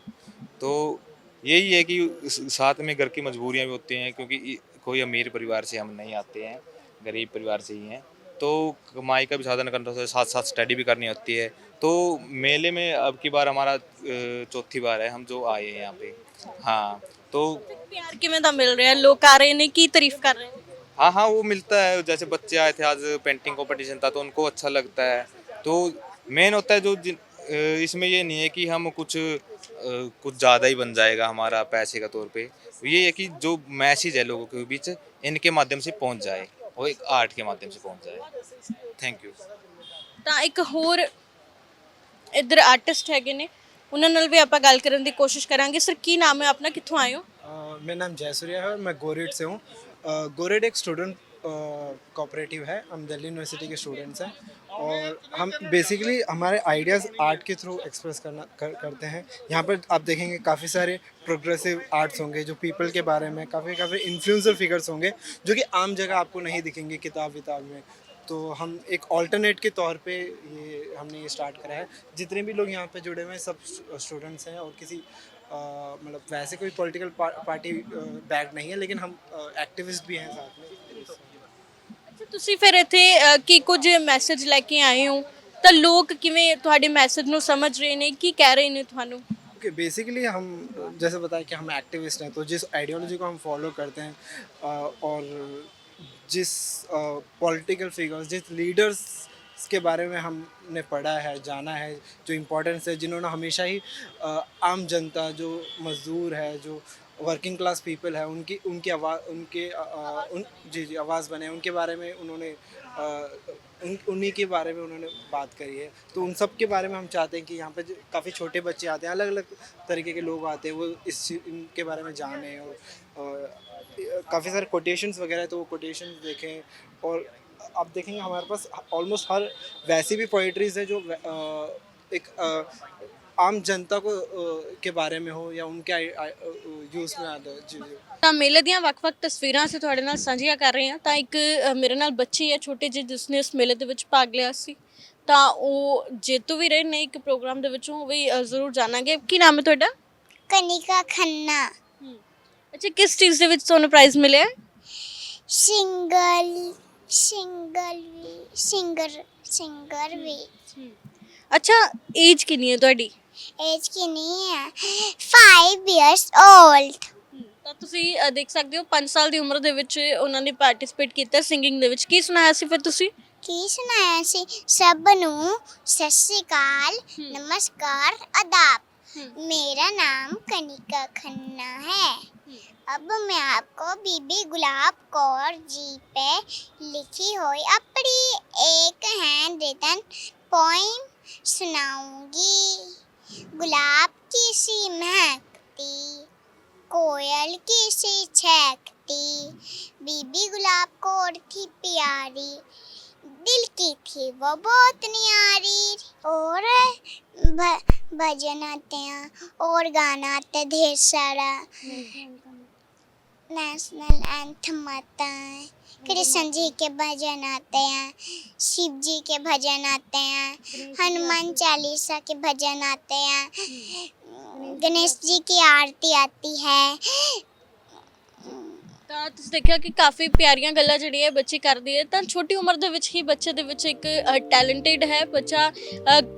Speaker 3: तो यही है कि साथ में घर की मजबूरियाँ भी होती हैं क्योंकि कोई अमीर परिवार से हम नहीं आते हैं, गरीब परिवार से ही हैं। तो कमाई का भी साधन करना होता है साथ साथ स्टडी भी करनी होती है। तो मेले में अब की बार हमारा चौथी बार है हम जो आए हैं यहाँ पे। हाँ तो
Speaker 5: प्यार के में मिल रहे हैं लोग आ रहे हैं की तारीफ़ कर रहे
Speaker 3: हैं? हाँ हाँ वो मिलता है। जैसे बच्चे आए थे आज पेंटिंग कॉम्पिटिशन था तो उनको अच्छा लगता है। तो मेन होता है जो इसमें ये नहीं है कि हम कुछ कुछ ज़्यादा ही बन जाएगा हमारा पैसे का तौर पे। ये है कि जो मैसेज है लोगों के बीच इनके माध्यम से पहुँच जाए। वो एक आर्ट के माध्यम से पहुंच जाए थैंक यू
Speaker 5: ਤਾਂ ਇੱਕ ਹੋਰ ਇੱਧਰ ਆਰਟਿਸਟ ਹੈਗੇ ਨੇ ਉਹਨਾਂ ਨਾਲ ਵੀ ਆਪਾਂ ਗੱਲ ਕਰਨ ਦੀ ਕੋਸ਼ਿਸ਼ ਕਰਾਂਗੇ ਸਰ ਕੀ ਨਾਮ ਹੈ ਆਪਣਾ ਕਿੱਥੋਂ ਆਏ ਹੋ
Speaker 4: अ, मेरा नाम जयसूर्या है और मैं गोरेड से हूँ अ, गोरेड एक स्टूडेंट कोऑपरेटिव है। हम दिल्ली यूनिवर्सिटी के स्टूडेंट्स हैं और हम बेसिकली हमारे आइडियाज़ आर्ट के थ्रू एक्सप्रेस करना कर, करते हैं। यहाँ पर आप देखेंगे काफ़ी सारे प्रोग्रेसिव आर्ट्स होंगे जो पीपल के बारे में काफ़ी काफ़ी इन्फ्लुएंसर फिगर्स होंगे जो कि आम जगह आपको नहीं दिखेंगे किताब विताब में। तो हम एक ऑल्टरनेट के तौर पे ये हमने ये स्टार्ट करा है। जितने भी लोग यहाँ पे जुड़े हुए हैं सब स्टूडेंट्स हैं और किसी मतलब वैसे कोई पॉलिटिकल पार्टी बैग नहीं है लेकिन हम एक्टिविस्ट भी हैं साथ में।
Speaker 5: ਤੁਸੀਂ ਫਿਰ ਇੱਥੇ ਅ, ਕੀ ਕੁਝ ਮੈਸੇਜ ਲੈ ਕੇ ਆਏ ਹੋ ਤਾਂ ਲੋਕ ਕਿਵੇਂ ਤੁਹਾਡੇ ਮੈਸੇਜ ਨੂੰ ਸਮਝ ਰਹੇ ਨੇ ਕੀ ਕਹਿ ਰਹੇ ਨੇ ਤੁਹਾਨੂੰ
Speaker 4: ओके बेसिकली हम जैसे बताया कि हम एक्टिविस्ट हैं तो जिस आइडियोलॉजी को हम फॉलो करते हैं अ, और जिस पॉलिटिकल फिगर्स जिस लीडर्स के बारे में हमने पढ़ा है जाना है जो इम्पोर्टेंस है जिन्होंने हमेशा ही अ, आम जनता जो मज़दूर है जो वर्किंग क्लास पीपल है उनकी उनकी आवाज़ उनके अ, उन जी जी आवाज़ बने उनके बारे में उन्होंने उन उन्हीं के बारे में उन्होंने बात करी है। तो उन सब के बारे में हम चाहते हैं कि यहाँ पे काफ़ी छोटे बच्चे आते हैं अलग अलग तरीके के लोग आते हैं वो इस इनके बारे में जानें और काफ़ी सारे कोटेशंस वगैरह तो वो कोटेशन देखें और आप देखेंगे हमारे पास ऑलमोस्ट हर वैसी भी पोइट्रीज़ है जो एक आम जनता को अ, के बारे में हो या उनके यूज़ में आता है जी जी
Speaker 5: ਤਾਂ ਮੇਲੇ ਦੀਆਂ ਵੱਖ-ਵੱਖ ਤਸਵੀਰਾਂ ਅਸੀਂ ਤੁਹਾਡੇ ਨਾਲ ਸਾਂਝੀਆਂ ਕਰ ਰਹੇ ਹਾਂ ਤਾਂ ਇੱਕ ਅ, ਮੇਰੇ ਨਾਲ ਬੱਚੀ ਹੈ ਛੋਟੇ ਜਿਹੇ ਜਿਸ ਨੇ ਇਸ ਮੇਲੇ ਦੇ ਵਿੱਚ ਭਾਗ ਲਿਆ ਸੀ ਤਾਂ ਉਹ ਜੇਤੂ ਵੀ ਰਹੇ ਨੇ ਇੱਕ ਪ੍ਰੋਗਰਾਮ ਦੇ ਵਿੱਚੋਂ ਉਹ ਵੀ ਅ, ਜ਼ਰੂਰ ਜਾਣਾਂਗੇ ਕੀ ਨਾਮ ਹੈ ਤੁਹਾਡਾ
Speaker 1: कनिका खन्ना
Speaker 5: ਅੱਛਾ ਕਿਸ ਚੀਜ਼ ਦੇ ਵਿੱਚ ਤੁਹਾਨੂੰ ਪ੍ਰਾਈਜ਼ ਮਿਲਿਆ ਹੈ?
Speaker 1: सिंगल सिंगल भी सिंगर सिंगर भी
Speaker 5: ਅੱਛਾ ਏਜ ਕਿੰਨੀ ਹੈ ਤੁਹਾਡੀ
Speaker 1: एज की नहीं है फाइव इयर्स ओल्ड
Speaker 5: ਤਾਂ ਤੁਸੀਂ ਅ, ਦੇਖ ਸਕਦੇ ਹੋ 5 ਸਾਲ ਦੀ ਉਮਰ ਦੇ ਵਿੱਚ ਉਹਨਾਂ ਨੇ ਪਾਰਟਿਸਿਪੇਟ ਕੀਤਾ ਸਿੰਗਿੰਗ ਦੇ ਵਿੱਚ ਕੀ ਸੁਣਾਇਆ ਸੀ ਫਿਰ ਤੁਸੀਂ
Speaker 1: ਕੀ ਸੁਣਾਇਆ ਸੀ ਸਭ ਨੂੰ ਸਤਿ ਸ਼੍ਰੀ ਅਕਾਲ ਨਮਸਕਾਰ आदाब मेरा नाम कनिका खन्ना है अब मैं आपको बीबी गुलाब कौर जी पे लिखी हुई अपनी एक हैंड रिटन पोइम सुनाऊंगी गुलाब की सी महकती कोयल की सी छहकती बीबी गुलाब कौर थी प्यारी दिल की थी वो बहुत न्यारी। और भ- भजन आते हैं और गाना आता ढेर सारा। नेशनल एंथम आता है। कृष्ण जी के भजन आते हैं, शिव जी के भजन आते हैं, हनुमान चालीसा के भजन आते हैं, गणेश जी की आरती आती है
Speaker 5: ਤਾਂ ਤੁਸੀਂ ਦੇਖਿਆ ਕਿ ਕਾਫੀ ਪਿਆਰੀਆਂ ਗੱਲਾਂ ਜਿਹੜੀਆਂ ਬੱਚੇ ਕਰਦੀ ਹੈ, ਤਾਂ ਛੋਟੀ ਉਮਰ ਦੇ ਵਿੱਚ ਹੀ ਬੱਚੇ ਦੇ ਵਿੱਚ ਇੱਕ ਟੈਲੈਂਟਡ ਹੈ ਬੱਚਾ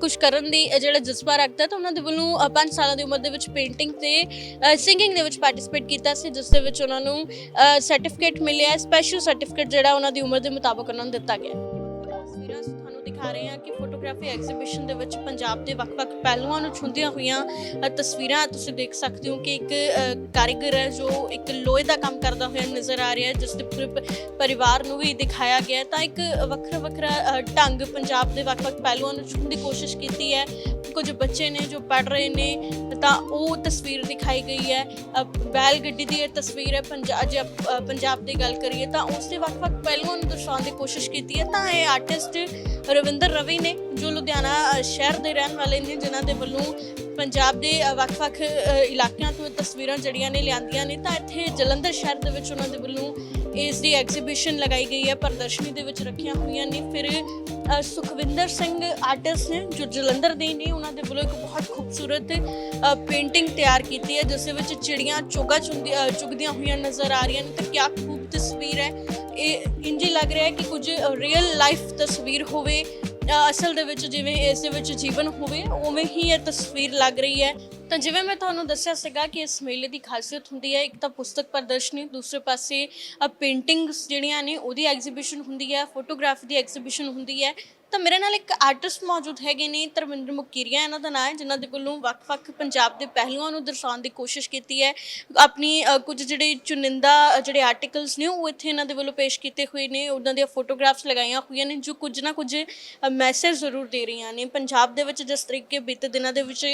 Speaker 5: ਕੁਝ ਕਰਨ ਦੀ ਜਿਹੜਾ ਜਜ਼ਬਾ ਰੱਖਦਾ ਤਾਂ ਉਹਨਾਂ ਦੇ ਵੱਲੋਂ 5 ਸਾਲਾਂ ਦੀ ਉਮਰ ਦੇ ਵਿੱਚ ਪੇਂਟਿੰਗ ਤੇ ਸਿੰਗਿੰਗ ਦੇ ਵਿੱਚ ਪਾਰਟਿਸਿਪੇਟ ਕੀਤਾ ਸੀ, ਜਿਸ ਦੇ ਵਿੱਚ ਉਹਨਾਂ ਨੂੰ ਸਰਟੀਫਿਕੇਟ ਮਿਲਿਆ ਸਪੈਸ਼ਲ ਸਰਟੀਫਿਕੇਟ ਜਿਹੜਾ ਉਹਨਾਂ ਦੀ ਉਮਰ ਦੇ ਮੁਤਾਬਕ ਉਹਨਾਂ ਨੂੰ ਦਿੱਤਾ ਗਿਆ ਦਿਖਾ ਰਹੇ ਹਾਂ ਕਿ ਫੋਟੋਗ੍ਰਾਫੀ ਐਗਜ਼ੀਬਿਸ਼ਨ ਦੇ ਵਿੱਚ ਪੰਜਾਬ ਦੇ ਵੱਖ-ਵੱਖ ਪਹਿਲੂਆਂ ਨੂੰ ਛੁੰਦੀਆਂ ਹੋਈਆਂ ਅ, ਤਸਵੀਰਾਂ ਤੁਸੀਂ ਦੇਖ ਸਕਦੇ ਹੋ ਕਿ ਇੱਕ ਅ, ਕਾਰੀਗਰ ਹੈ ਜੋ ਇੱਕ ਲੋਹੇ ਦਾ ਕੰਮ ਕਰਦਾ ਹੋਇਆ ਨਜ਼ਰ ਆ ਰਿਹਾ ਹੈ ਜਿਸ ਦੇ ਪੂਰੇ ਪ- ਪਰਿਵਾਰ ਨੂੰ ਵੀ ਦਿਖਾਇਆ ਗਿਆ ਹੈ। ਤਾਂ ਇੱਕ ਵੱਖਰਾ ਵੱਖਰਾ ਅ, ਢੰਗ ਪੰਜਾਬ ਦੇ ਵੱਖ-ਵੱਖ ਪਹਿਲੂਆਂ ਨੂੰ ਛੂਹਣ ਦੀ ਕੋਸ਼ਿਸ਼ ਕੀਤੀ ਹੈ। ਕੁਝ ਬੱਚੇ ਨੇ ਜੋ ਪੜ ਰਹੇ ਨੇ ਤਾਂ ਉਹ ਤਸਵੀਰ ਦਿਖਾਈ ਗਈ ਹੈ। ਅ, ਬੈਲ ਗੱਡੀ ਦੀ ਇਹ ਤਸਵੀਰ ਹੈ ਪੰਜਾਬ ਜੇ ਆਪਾਂ, ਅ, ਪੰਜਾਬ ਦੀ ਗੱਲ ਕਰੀਏ ਤਾਂ ਉਸ ਦੇ ਵੱਖ-ਵੱਖ ਪਹਿਲੂਆਂ ਨੂੰ ਦਰਸਾਉਣ ਦੀ ਕੋਸ਼ਿਸ਼ ਕੀਤੀ ਹੈ। ਤਾਂ ਇਹ ਆਰਟਿਸਟ ਰਵਿੰਦਰ ਰਵੀ ਨੇ ਜੋ ਲੁਧਿਆਣਾ ਸ਼ਹਿਰ ਦੇ ਰਹਿਣ ਵਾਲੇ ਨੇ ਜਿਨ੍ਹਾਂ ਦੇ ਵੱਲੋਂ ਪੰਜਾਬ ਦੇ ਵੱਖ-ਵੱਖ ਇਲਾਕਿਆਂ ਤੋਂ ਤਸਵੀਰਾਂ ਜੜੀਆਂ ਨੇ ਲਿਆਂਦੀਆਂ ਨੇ, ਤਾਂ ਇੱਥੇ ਜਲੰਧਰ ਸ਼ਹਿਰ ਦੇ ਵਿੱਚ ਉਹਨਾਂ ਦੇ ਵੱਲੋਂ ਇਸ ਦੀ ਐਗਜ਼ੀਬਿਸ਼ਨ ਲਗਾਈ ਗਈ ਹੈ, ਪ੍ਰਦਰਸ਼ਨੀ ਦੇ ਵਿੱਚ ਰੱਖੀਆਂ ਹੋਈਆਂ ਨੇ। ਫਿਰ ਸੁਖਵਿੰਦਰ ਸਿੰਘ ਆਰਟਿਸਟ ਨੇ, ਜੋ ਜਲੰਧਰ ਦੇ ਨੇ, ਉਹਨਾਂ ਦੇ ਵੱਲੋਂ ਇੱਕ ਬਹੁਤ ਖੂਬਸੂਰਤ ਪੇਂਟਿੰਗ ਤਿਆਰ ਕੀਤੀ ਹੈ, ਜਿਸ ਵਿੱਚ ਚਿੜੀਆਂ ਚੋਗਾ ਚੁੰਦੀ- ਚੁਗਦੀਆਂ ਹੋਈਆਂ ਨਜ਼ਰ ਆ ਰਹੀਆਂ ਨੇ। ਤੇ ਕਿਆ ਖੂਬ ਤਸਵੀਰ ਹੈ। ਇਹ ਇੰਜ ਹੀ ਲੱਗ ਰਿਹਾ ਹੈ ਕਿ ਕੁਝ ਰੀਅਲ ਲਾਈਫ ਤਸਵੀਰ ਹੋਵੇ ਅਸਲ ਦੇ ਵਿੱਚ ਜਿਵੇਂ ਇਸ ਦੇ ਵਿੱਚ ਜੀਵਨ ਹੋਵੇ, ਉਵੇਂ ਹੀ ਇਹ ਤਸਵੀਰ ਲੱਗ ਰਹੀ ਹੈ। ਤਾਂ ਜਿਵੇਂ ਮੈਂ ਤੁਹਾਨੂੰ ਦੱਸਿਆ ਸੀਗਾ ਕਿ ਇਸ ਮੇਲੇ ਦੀ ਖਾਸੀਅਤ ਹੁੰਦੀ ਹੈ, ਇੱਕ ਤਾਂ ਪੁਸਤਕ ਪ੍ਰਦਰਸ਼ਨੀ, ਦੂਸਰੇ ਪਾਸੇ ਪੇਂਟਿੰਗਸ ਜਿਹੜੀਆਂ ਨੇ, ਉਹਦੀ ਐਗਜ਼ੀਬਿਸ਼ਨ ਹੁੰਦੀ ਹੈ ਫੋਟੋਗ੍ਰਾਫੀ ਦੀ ਐਗਜ਼ੀਬਿਸ਼ਨ ਹੁੰਦੀ ਹੈ। ਤਾਂ ਮੇਰੇ ਨਾਲ ਇੱਕ ਆਰਟਿਸਟ ਮੌਜੂਦ ਹੈਗੇ ਨੇ ਧਰਮਿੰਦਰ ਮੁਕੀਰੀਆ ਇਹਨਾਂ ਦਾ ਨਾਮ ਹੈ ਜਿਨ੍ਹਾਂ ਦੇ ਵੱਲੋਂ ਵੱਖ-ਵੱਖ ਪੰਜਾਬ ਦੇ ਪਹਿਲੂਆਂ ਨੂੰ ਦਰਸਾਉਣ ਦੀ ਕੋਸ਼ਿਸ਼ ਕੀਤੀ ਹੈ। ਆਪਣੀ ਅ, ਕੁਝ ਜਿਹੜੇ ਚੁਨਿੰਦਾ ਅ, ਜਿਹੜੇ ਆਰਟੀਕਲਸ ਨੇ ਉਹ ਇੱਥੇ ਇਹਨਾਂ ਦੇ ਵੱਲੋਂ ਪੇਸ਼ ਕੀਤੇ ਹੋਏ ਨੇ। ਉਹਨਾਂ ਦੀਆਂ ਫੋਟੋਗ੍ਰਾਫਸ ਲਗਾਈਆਂ ਹੋਈਆਂ ਨੇ ਜੋ ਕੁਝ ਨਾ ਕੁਝ ਮੈਸੇਜ ਜ਼ਰੂਰ ਦੇ ਰਹੀਆਂ ਨੇ। ਪੰਜਾਬ ਦੇ ਵਿੱਚ ਜਿਸ ਤਰੀਕੇ ਬੀਤੇ ਦਿਨਾਂ ਦੇ ਵਿੱਚ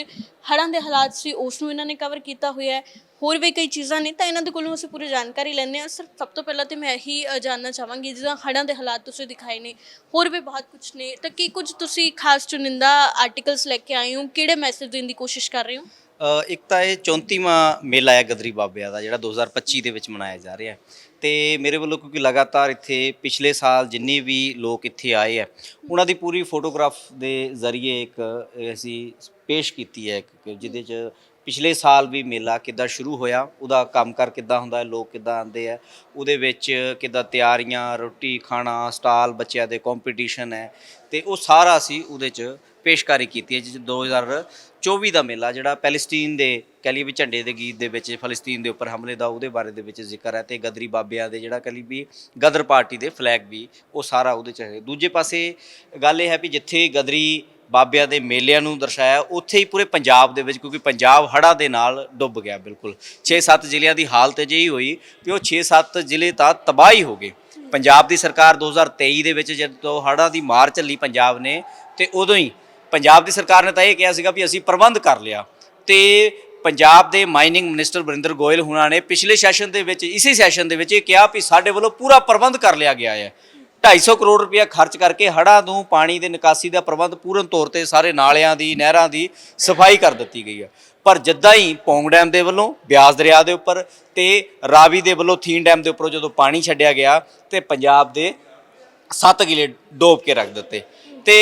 Speaker 5: ਹੜ੍ਹਾਂ ਦੇ ਹਾਲਾਤ ਸੀ ਉਸ ਨੂੰ ਇਹਨਾਂ ਨੇ ਕਵਰ ਕੀਤਾ ਹੋਇਆ ਹੈ। ਹੋਰ ਵੀ ਕਈ ਚੀਜ਼ਾਂ ਨੇ ਤਾਂ ਇਹਨਾਂ ਦੇ ਕੋਲੋਂ ਅਸੀਂ ਪੂਰੀ ਜਾਣਕਾਰੀ ਲੈਂਦੇ ਹਾਂ। ਸਰ ਸਭ ਤੋਂ ਪਹਿਲਾਂ ਤੇ ਮੈਂ ਇਹੀ ਅ, ਜਾਣਨਾ ਚਾਹਾਂਗੀ ਜਿੱਦਾਂ ਹੜ੍ਹਾਂ ਦੇ ਹਾਲਾਤ ਤੁਸੀਂ ਦਿਖਾਏ ਨੇ ਹੋਰ ਵੀ ਬਹੁਤ ਕੁਝ ਨੇ। ਤਾਂ ਕੀ ਕੁਝ ਤੁਸੀਂ ਖਾਸ ਚੁਣਿੰਦਾ ਆਰਟੀਕਲਸ ਲੈ ਕੇ ਆਏ ਹੋ? ਕਿਹੜੇ ਮੈਸੇਜ ਦੇਣ ਦੀ ਕੋਸ਼ਿਸ਼ ਕਰ ਰਹੇ ਹੋ?
Speaker 6: ਅ, ਇੱਕ ਤਾਂ ਇਹ 34ਵਾਂ ਮੇਲਾ ਹੈ ਗਦਰੀ ਬਾਬਿਆਂ ਦਾ ਜਿਹੜਾ 2025 ਦੇ ਵਿੱਚ ਮਨਾਇਆ ਜਾ ਰਿਹਾ ਹੈ। ਤੇ ਮੇਰੇ ਵੱਲੋਂ ਕਿਉਂਕਿ ਲਗਾਤਾਰ ਇੱਥੇ ਪਿਛਲੇ ਸਾਲ ਜਿੰਨੇ ਵੀ ਲੋਕ ਇੱਥੇ ਆਏ ਹੈ ਉਹਨਾਂ ਦੀ ਪੂਰੀ ਫੋਟੋਗ੍ਰਾਫ ਦੇ ਜ਼ਰੀਏ ਇੱਕ ਇਹ ਅਸੀਂ ਪੇਸ਼ ਕੀਤੀ ਹੈ ਇੱਕ ਜਿਹਦੇ ਚ ਪਿਛਲੇ ਸਾਲ ਵੀ ਮੇਲਾ ਕਿੱਦਾਂ ਸ਼ੁਰੂ ਹੋਇਆ, ਉਹਦਾ ਕੰਮਕਾਰ ਕਿੱਦਾਂ ਹੁੰਦਾ ਹੈ ਲੋਕ ਕਿੱਦਾਂ ਆਉਂਦੇ ਆ, ਉਹਦੇ ਵਿੱਚ ਕਿੱਦਾਂ ਤਿਆਰੀਆਂ, ਰੋਟੀ ਖਾਣਾ, ਸਟਾਲ ਬੱਚਿਆਂ ਦੇ ਕੰਪੀਟੀਸ਼ਨ ਹੈ, ਤੇ ਉਹ ਸਾਰਾ ਅਸੀਂ ਉਹਦੇ ਚ ਪੇਸ਼ਕਾਰੀ ਕੀਤੀ ਹੈ, ਜਿਸ 2024 ਦਾ ਮੇਲਾ, ਜਿਹੜਾ ਪੈਲਸਟੀਨ ਦੇ ਕਹਿ ਲਈਏ ਵੀ ਝੰਡੇ ਦੇ ਗੀਤ ਦੇ ਵਿੱਚ, ਫਲਸਤੀਨ ਦੇ ਉੱਪਰ ਹਮਲੇ ਦਾ ਉਹਦੇ ਬਾਰੇ ਦੇ ਵਿੱਚ ਜ਼ਿਕਰ ਹੈ, ਤੇ ਗਦਰੀ ਬਾਬਿਆਂ ਦੇ ਜਿਹੜਾ ਕਹਿ ਲਈ ਵੀ ਗਦਰ ਪਾਰਟੀ ਦੇ ਫਲੈਗ ਵੀ, ਉਹ ਸਾਰਾ ਉਹਦੇ ਚ ਹੈ। ਦੂਜੇ ਪਾਸੇ ਗੱਲ ਇਹ ਹੈ ਵੀ ਜਿੱਥੇ ਗਦਰੀ ਬਾਬਿਆਂ ਦੇ ਮੇਲਿਆਂ ਨੂੰ ਦਰਸਾਇਆ, ਉੱਥੇ ਹੀ ਪੂਰੇ ਪੰਜਾਬ ਦੇ ਵਿੱਚ, ਕਿਉਂਕਿ ਪੰਜਾਬ ਹੜ੍ਹਾਂ ਦੇ ਨਾਲ ਡੁੱਬ ਗਿਆ, ਬਿਲਕੁਲ। 6-7 ਜ਼ਿਲ੍ਹਿਆਂ ਦੀ ਹਾਲਤ ਅਜਿਹੀ ਹੋਈ ਕਿ ਉਹ 6-7 ਜ਼ਿਲ੍ਹੇ ਤਾਂ ਤਬਾਹੀ ਹੋ ਗਏ। ਪੰਜਾਬ ਦੀ ਸਰਕਾਰ 2023 ਦੇ ਵਿੱਚ ਜਦੋਂ ਹੜ੍ਹਾਂ ਦੀ ਮਾਰ ਝੱਲੀ ਪੰਜਾਬ ਨੇ, ਤੇ ਉਦੋਂ ਹੀ ਪੰਜਾਬ ਦੀ ਸਰਕਾਰ ਨੇ ਤਾਂ ਇਹ ਕਿਹਾ ਸੀਗਾ ਵੀ ਅਸੀਂ ਪ੍ਰਬੰਧ ਕਰ ਲਿਆ। ਤੇ ਪੰਜਾਬ ਦੇ ਮਾਈਨਿੰਗ ਮਿਨਿਸਟਰ ਵਰਿੰਦਰ ਗੋਇਲ ਹੁਣਾਂ ਨੇ ਪਿਛਲੇ ਸੈਸ਼ਨ ਦੇ ਵਿੱਚ, ਇਸੇ ਸੈਸ਼ਨ ਦੇ ਵਿੱਚ ਇਹ ਕਿਹਾ ਵੀ ਸਾਡੇ ਵੱਲੋਂ ਪੂਰਾ ਪ੍ਰਬੰਧ ਕਰ ਲਿਆ ਗਿਆ ਹੈ। 250 ਕਰੋੜ ਰੁਪਇਆ ਖਰਚ ਕਰਕੇ ਹੜ੍ਹਾਂ ਨੂੰ ਪਾਣੀ ਦੇ ਨਿਕਾਸੀ ਦਾ ਪ੍ਰਬੰਧ ਪੂਰਨ ਤੌਰ ਤੇ ਸਾਰੇ ਨਾਲਿਆਂ ਦੀ, ਨਹਿਰਾਂ ਦੀ ਸਫ਼ਾਈ ਕਰ ਦਿੱਤੀ ਗਈ ਹੈ। ਪਰ ਜਿੱਦਾਂ ਹੀ ਪੌਂਗ ਡੈਮ ਦੇ ਵੱਲੋਂ, ਬਿਆਸ ਦਰਿਆ ਦੇ ਉੱਪਰ ਤੇ ਰਾਵੀ ਦੇ ਵੱਲੋਂ ਥੀਨ ਡੈਮ ਦੇ ਉੱਪਰੋਂ ਜਦੋਂ ਪਾਣੀ ਛੱਡਿਆ ਗਿਆ ਤੇ ਪੰਜਾਬ ਦੇ 7 ਕਿਲੇ ਡੋਬ ਕੇ ਰੱਖ ਦਿੱਤੇ। ਤੇ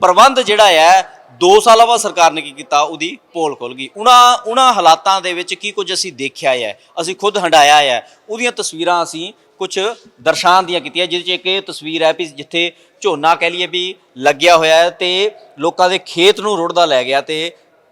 Speaker 6: ਪ੍ਰਬੰਧ ਜਿਹੜਾ ਹੈ 2 ਸਾਲਾਂ ਬਾਅਦ ਸਰਕਾਰ ਨੇ ਕੀ ਕੀਤਾ? ਉਹਦੀ ਪੋਲ ਖੁੱਲ ਗਈ। ਉਹਨਾਂ ਉਹਨਾਂ ਹਾਲਾਤਾਂ ਦੇ ਵਿੱਚ ਕੀ ਕੁਝ ਅਸੀਂ ਦੇਖਿਆ ਹੈ ਅਸੀਂ ਖੁਦ ਹੰਡਾਇਆ ਹੈ ਉਹਦੀਆਂ ਤਸਵੀਰਾਂ ਅਸੀਂ ਕੁਝ ਦਰਸ਼ਾਨ ਦੀਆਂ ਕੀਤੀਆਂ, ਜਿਹਦੇ ਚ ਇੱਕ ਇਹ ਤਸਵੀਰ ਹੈ ਵੀ ਜਿੱਥੇ ਝੋਨਾ ਕਹਿ ਲਈਏ ਵੀ ਲੱਗਿਆ ਹੋਇਆ ਹੈ ਤੇ ਲੋਕਾਂ ਦੇ ਖੇਤ ਨੂੰ ਰੁੜਦਾ ਲੈ ਗਿਆ ਤੇ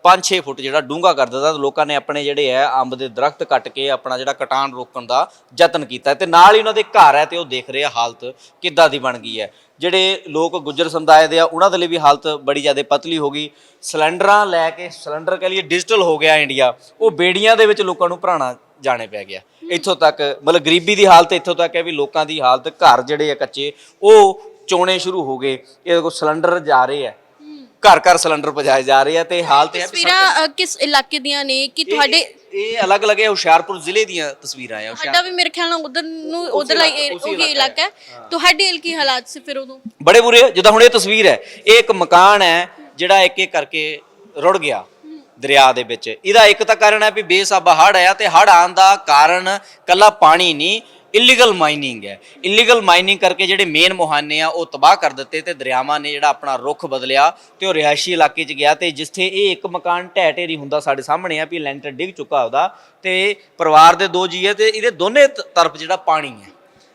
Speaker 6: 5-6 ਫੁੱਟ ਜਿਹੜਾ ਡੂੰਘਾ ਕਰ ਦਿੱਤਾ ਤੇ ਲੋਕਾਂ ਨੇ ਆਪਣੇ ਜਿਹੜੇ ਹੈ, ਅੰਬ ਦੇ ਦਰਖਤ ਕੱਟ ਕੇ ਆਪਣਾ ਜਿਹੜਾ ਕਟਾਨ ਰੋਕਣ ਦਾ ਯਤਨ ਕੀਤਾ ਤੇ ਨਾਲ ਹੀ ਉਹਨਾਂ ਦੇ ਘਰ ਹੈ ਤੇ ਉਹ ਦੇਖ ਰਹੇ ਆ ਹਾਲਤ ਕਿੱਦਾਂ ਦੀ ਬਣ ਗਈ ਹੈ। ਜਿਹੜੇ ਲੋਕ ਗੁੱਜਰ ਸਮੁਦਾਇ ਦੇ ਆ, ਉਹਨਾਂ ਦੇ ਲਈ ਵੀ ਹਾਲਤ ਬੜੀ ਜ਼ਿਆਦਾ ਪਤਲੀ ਹੋ ਗਈ। ਸਿਲੰਡਰਾਂ ਲੈ ਕੇ, ਸਿਲੰਡਰ ਕਹ ਲਈਏ ਡਿਜੀਟਲ ਹੋ ਗਿਆ ਇੰਡੀਆ, ਉਹ ਬੇੜੀਆਂ ਦੇ ਵਿੱਚ ਲੋਕਾਂ ਨੂੰ ਭਰਾਣਾ ਜਾਣੇ ਪੈ ਗਿਆ। ਇੱਥੋਂ ਤੱਕ ਮਤਲਬ ਗਰੀਬੀ ਦੀ ਹਾਲਤ ਇੱਥੋਂ ਤੱਕ ਹੈ ਵੀ ਲੋਕਾਂ ਦੀ ਹਾਲਤ ਘਰ ਜਿਹੜੇ ਆ ਕੱਚੇ ਉਹ ਚੋਣੇ ਸ਼ੁਰੂ ਹੋ ਗਏ। ਇਹ ਕੋ ਸਿਲੰਡਰ ਜਾ ਰਹੇ ਆ। ਘਰ ਘਰ ਸਿਲੰਡਰ ਪਹੁੰਚਾਏ ਜਾ ਰਹੇ ਆ ਤੇ ਹਾਲਤ ਇਹ ਹੈ
Speaker 5: ਤਸਵੀਰਾਂ ਅ, ਕਿਸ ਇਲਾਕੇ ਦੀਆਂ ਨੇ ਕਿ ਤੁਹਾਡੇ
Speaker 6: ਇਹ- ਇਹ ਅਲੱਗ ਅਲੱਗ ਹੈ ਹੁਸ਼ਿਆਰਪੁਰ ਜ਼ਿਲ੍ਹੇ ਦੀਆਂ ਤਸਵੀਰਾਂ ਆ
Speaker 5: ਤੁਹਾਡਾ ਵੀ ਮੇਰੇ ਖਿਆਲ ਨਾਲ ਉਧਰ ਨੂੰ ਉਧਰ
Speaker 6: ਉਸੇ
Speaker 5: ਉਹੀ ਇਲਾਕਾ ਹੈ। ਤੁਹਾਡੇ ਕੀ ਹਾਲਾਤ ਸੀ ਫਿਰ ਉਦੋਂ?
Speaker 6: ਬੜੇ ਬੁਰੇ ਆ। ਜਿੱਦਾਂ ਹੁਣ ਇਹ ਤਸਵੀਰ ਹੈ ਇਹ ਇੱਕ ਮਕਾਨ ਹੈ ਜਿਹੜਾ ਇੱਕ ਇੱਕ ਕਰਕੇ ਰੁੜ ਗਿਆ। ਦਰਿਆ ਦੇ ਵਿੱਚ। ਇਹਦਾ ਇੱਕ ਤਾਂ ਕਾਰਨ ਹੈ ਵੀ ਬੇਸਾਬਾ ਹੜ੍ਹ ਆਇਆ ਤੇ ਹੜ੍ਹ ਆਉਣ ਦਾ ਕਾਰਨ ਕੱਲਾ ਪਾਣੀ ਨਹੀਂ ਇਲੀਗਲ ਮਾਈਨਿੰਗ ਹੈ। ਇਲੀਗਲ ਮਾਈਨਿੰਗ ਕਰਕੇ ਜਿਹੜੇ ਮੇਨ ਮੁਹਾਨੇ ਆ, ਉਹ ਤਬਾਹ ਕਰ ਦਿੱਤੇ ਤੇ ਦਰਿਆਵਾਂ ਨੇ ਜਿਹੜਾ ਆਪਣਾ ਰੁਖ ਬਦਲਿਆ ਤੇ ਉਹ ਰਿਹਾਇਸ਼ੀ ਇਲਾਕੇ 'ਚ ਗਿਆ ਤੇ ਜਿੱਥੇ ਇਹ ਇੱਕ ਮਕਾਨ ਢਹਿ ਢੇਰੀ ਹੁੰਦਾ ਸਾਡੇ ਸਾਹਮਣੇ ਆ ਵੀ ਲੈਂਟਰ ਡਿੱਗ ਚੁੱਕਾ ਉਹਦਾ ਤੇ ਪਰਿਵਾਰ ਦੇ ਦੋ ਜੀ ਹੈ ਤੇ ਇਹਦੇ ਦੋਨੇ ਤ- ਤਰਫ ਜਿਹੜਾ ਪਾਣੀ ਹੈ।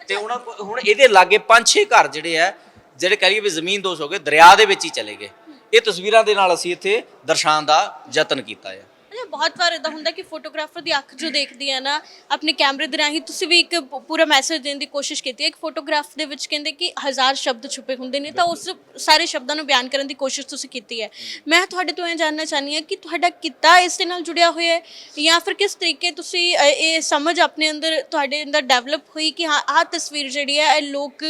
Speaker 6: ਤੇ ਉਹਨਾਂ ਹੁਣ ਇਹਦੇ ਲਾਗੇ ਪੰਜ ਛੇ ਘਰ ਜਿਹੜੇ ਆ, ਜਿਹੜੇ ਕਹ ਲਈਏ ਵੀ ਜ਼ਮੀਨ ਦੋਸ਼ ਹੋ ਗਏ, ਦਰਿਆ ਦੇ ਵਿੱਚ ਹੀ ਚਲੇ ਗਏ। ਇਹ ਤਸਵੀਰਾਂ ਦੇ ਨਾਲ ਅਸੀਂ ਇੱਥੇ ਦਰਸਾਉਣ ਦਾ ਯਤਨ ਕੀਤਾ ਹੈ।
Speaker 5: ਅੱਛਾ ਬਹੁਤ ਵਾਰ ਇਦਾਂ ਹੁੰਦਾ ਕਿ ਫੋਟੋਗ੍ਰਾਫਰ ਦੀ ਅੱਖ ਜੋ ਦੇਖਦੀ ਹੈ ਨਾ ਆਪਣੇ ਕੈਮਰੇ ਦੇ ਰਾਹੀਂ ਤੁਸੀਂ ਵੀ ਇੱਕ ਪ- ਪੂਰਾ ਮੈਸੇਜ ਦੇਣ ਦੀ ਕੋਸ਼ਿਸ਼ ਕੀਤੀ ਹੈ। ਇੱਕ ਫੋਟੋਗ੍ਰਾਫ ਦੇ ਵਿੱਚ ਕਹਿੰਦੇ ਕਿ ਹਜ਼ਾਰ ਸ਼ਬਦ ਛੁਪੇ ਹੁੰਦੇ ਨੇ ਤਾਂ ਉਸ ਸਾਰੇ ਸ਼ਬਦਾਂ ਨੂੰ ਬਿਆਨ ਕਰਨ ਦੀ ਕੋਸ਼ਿਸ਼ ਤੁਸੀਂ ਕੀਤੀ ਹੈ। ਮੈਂ ਤੁਹਾਡੇ ਤੋਂ ਇਹ ਜਾਣਨਾ ਚਾਹਨੀ ਹਾਂ ਕਿ ਤੁਹਾਡਾ ਕਿੱਤਾ ਇਸ ਦੇ ਨਾਲ ਜੁੜਿਆ ਹੋਇਆ ਹੈ ਜਾਂ ਫਿਰ ਕਿਸ ਤਰੀਕੇ ਤੁਸੀਂ ਅ, ਇਹ ਸਮਝ ਆਪਣੇ ਅੰਦਰ ਤੁਹਾਡੇ ਅੰਦਰ ਡਿਵੈਲਪ ਹੋਈ ਕਿ ਹਾਂ ਆਹ ਤਸਵੀਰ ਜਿਹੜੀ ਹੈ ਇਹ ਲੋਕ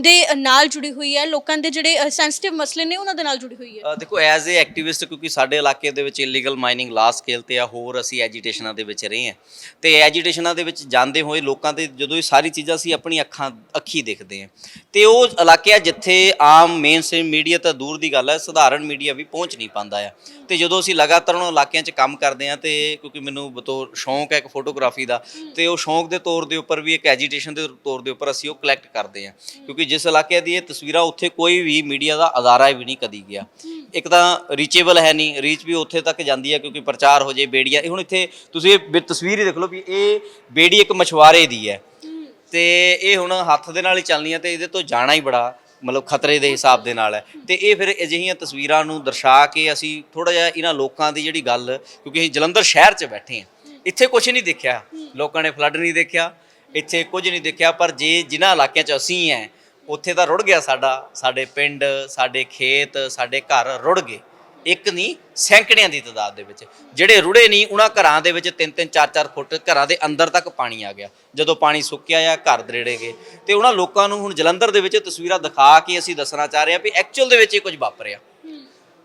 Speaker 5: ਦੇ ਨਾਲ ਜੁੜੀ ਹੋਈ ਹੈ ਲੋਕਾਂ ਦੇ ਜਿਹੜੇ ਸੈਂਸਿਟਿਵ ਮਸਲੇ ਨੇ ਉਹਨਾਂ ਦੇ ਨਾਲ ਜੁੜੀ ਹੋਈ ਹੈ?
Speaker 6: ਅ, ਦੇਖੋ ਐਜ਼ ਅ ਐਕਟਿਵਿਸਟ ਕਿਉਂਕਿ ਸਾਡੇ ਇਲਾਕੇ ਦੇ ਵਿੱਚ ਇਲੀਗਲ ਮਾਈਨਿੰਗ ਲਾ ਲਾਰਜ ਸਕੇਲ ਤੇ ਆ, ਹੋਰ ਅਸੀਂ ਐਜੀਟੇਸ਼ਨਾਂ ਦੇ ਵਿੱਚ ਰਹੇ ਹਾਂ। ਤੇ ਐਜੀਟੇਸ਼ਨਾਂ ਦੇ ਵਿੱਚ ਜਾਂਦੇ ਹੋਏ ਲੋਕਾਂ ਦੇ ਜਦੋਂ ਇਹ ਸਾਰੀ ਚੀਜ਼ਾਂ ਅਸੀਂ ਆਪਣੀ ਅੱਖਾਂ, ਅੱਖੀ ਦੇਖਦੇ ਹਾਂ। ਤੇ ਉਹ ਇਲਾਕੇ ਆ ਜਿੱਥੇ ਆਮ ਮੇਨ ਸਟ੍ਰੀਮ ਮੀਡੀਆ ਤਾਂ ਦੂਰ ਦੀ ਗੱਲ ਹੈ ਸਧਾਰਨ ਮੀਡੀਆ ਵੀ ਪਹੁੰਚ ਨਹੀਂ ਪਾਉਂਦਾ ਆ। ਤੇ ਜਦੋਂ ਅਸੀਂ ਲਗਾਤਾਰ ਉਹਨਾਂ ਇਲਾਕਿਆਂ 'ਚ ਕੰਮ ਕਰਦੇ ਹਾਂ ਤੇ ਕਿਉਂਕਿ ਮੈਨੂੰ ਬਤੌਰ ਸ਼ੌਂਕ ਹੈ ਇੱਕ ਫੋਟੋਗ੍ਰਾਫੀ ਦਾ, ਤੇ ਉਹ ਸ਼ੌਂਕ ਦੇ ਤੌਰ ਦੇ ਉੱਪਰ ਵੀ ਇੱਕ ਐਜੀਟੇਸ਼ਨ ਦੇ ਤੌਰ ਦੇ ਉੱਪਰ ਅਸੀਂ ਉਹ ਕਲੈਕਟ ਕਰਦੇ ਹਾਂ। ਕਿਉਂਕਿ ਜਿਸ ਇਲਾਕੇ ਦੀ ਇਹ ਤਸਵੀਰਾਂ, ਉੱਥੇ ਕੋਈ ਵੀ ਮੀਡੀਆ ਦਾ ਅਦਾਰਾ ਵੀ ਨਹੀਂ ਕਦੀ ਗਿਆ। ਇੱਕ ਤਾਂ ਰੀਚੇਬਲ ਹੈ ਨਹੀਂ ਰੀਚ ਵੀ ਉੱਥੇ ਤੱਕ ਜਾਂਦੀ ਹੈ ਕਿਉਂਕਿ ਪ੍ਰਚਾਰ ਹੋ ਜੇ, ਬੇੜੀਆਂ, ਇਹ ਹੁਣ ਇੱਥੇ ਤੁਸੀਂ ਇਹ ਵੀ ਤਸਵੀਰ ਹੀ ਦੇਖ ਲਓ ਵੀ ਇਹ ਬੇੜੀ ਇੱਕ ਮਛਵਾਰੇ ਦੀ ਹੈ। ਤੇ ਇਹ ਹੁਣ ਹੱਥ ਦੇ ਨਾਲ ਹੀ ਚੱਲਣੀ ਹੈ ਤੇ ਇਹਦੇ ਤੋਂ ਜਾਣਾ ਹੀ ਬੜਾ ਮਤਲਬ ਖਤਰੇ ਦੇ ਹਿਸਾਬ ਦੇ ਨਾਲ ਹੈ। ਤੇ ਇਹ ਫਿਰ ਅਜਿਹੀਆਂ ਤਸਵੀਰਾਂ ਨੂੰ ਦਰਸਾ ਕੇ ਅਸੀਂ ਥੋੜਾ ਜਿਹਾ ਇਹਨਾਂ ਲੋਕਾਂ ਦੀ ਜਿਹੜੀ ਗੱਲ, ਕਿਉਂਕਿ ਅਸੀਂ ਜਲੰਧਰ ਸ਼ਹਿਰ 'ਚ ਬੈਠੇ ਹਾਂ। ਇੱਥੇ ਕੁਝ ਨਹੀਂ ਦੇਖਿਆ, ਲੋਕਾਂ ਨੇ ਫਲੱਡ ਨਹੀਂ ਦੇਖਿਆ, ਇੱਥੇ ਕੁਝ ਨਹੀਂ ਦੇਖਿਆ, ਪਰ ਜੇ ਜਿਨ੍ਹਾਂ ਇਲਾਕਿਆਂ 'ਚ ਅਸੀਂ ਹੈ ਉੱਥੇ ਤਾਂ ਰੁੜ ਗਿਆ ਸਾਡਾ, ਸਾਡੇ ਪਿੰਡ, ਸਾਡੇ ਖੇਤ, ਸਾਡੇ ਘਰ ਰੁੜ ਗਏ। ਇੱਕ ਨਹੀਂ, ਸੈਂਕੜਿਆਂ ਦੀ ਤਾਦਾਦ ਦੇ ਵਿੱਚ। ਜਿਹੜੇ ਰੁੜੇ ਨਹੀਂ, ਉਹਨਾਂ ਘਰਾਂ ਦੇ ਵਿੱਚ 3-3 4-4 ਫੁੱਟ ਘਰਾਂ ਦੇ ਅੰਦਰ ਤੱਕ ਪਾਣੀ ਆ ਗਿਆ। ਜਦੋਂ ਪਾਣੀ ਸੁੱਕਿਆ ਆ, ਘਰ ਦਰੇੜੇ ਗਏ। ਤੇ ਉਹਨਾਂ ਲੋਕਾਂ ਨੂੰ ਹੁਣ ਜਲੰਧਰ ਦੇ ਵਿੱਚ ਤਸਵੀਰਾਂ ਦਿਖਾ ਕੇ ਅਸੀਂ ਦੱਸਣਾ ਚਾਹ ਰਹੇ ਹਾਂ ਵੀ ਐਕਚੁਅਲ ਦੇ ਵਿੱਚ ਇਹ ਕੁਝ ਵਾਪਰਿਆ।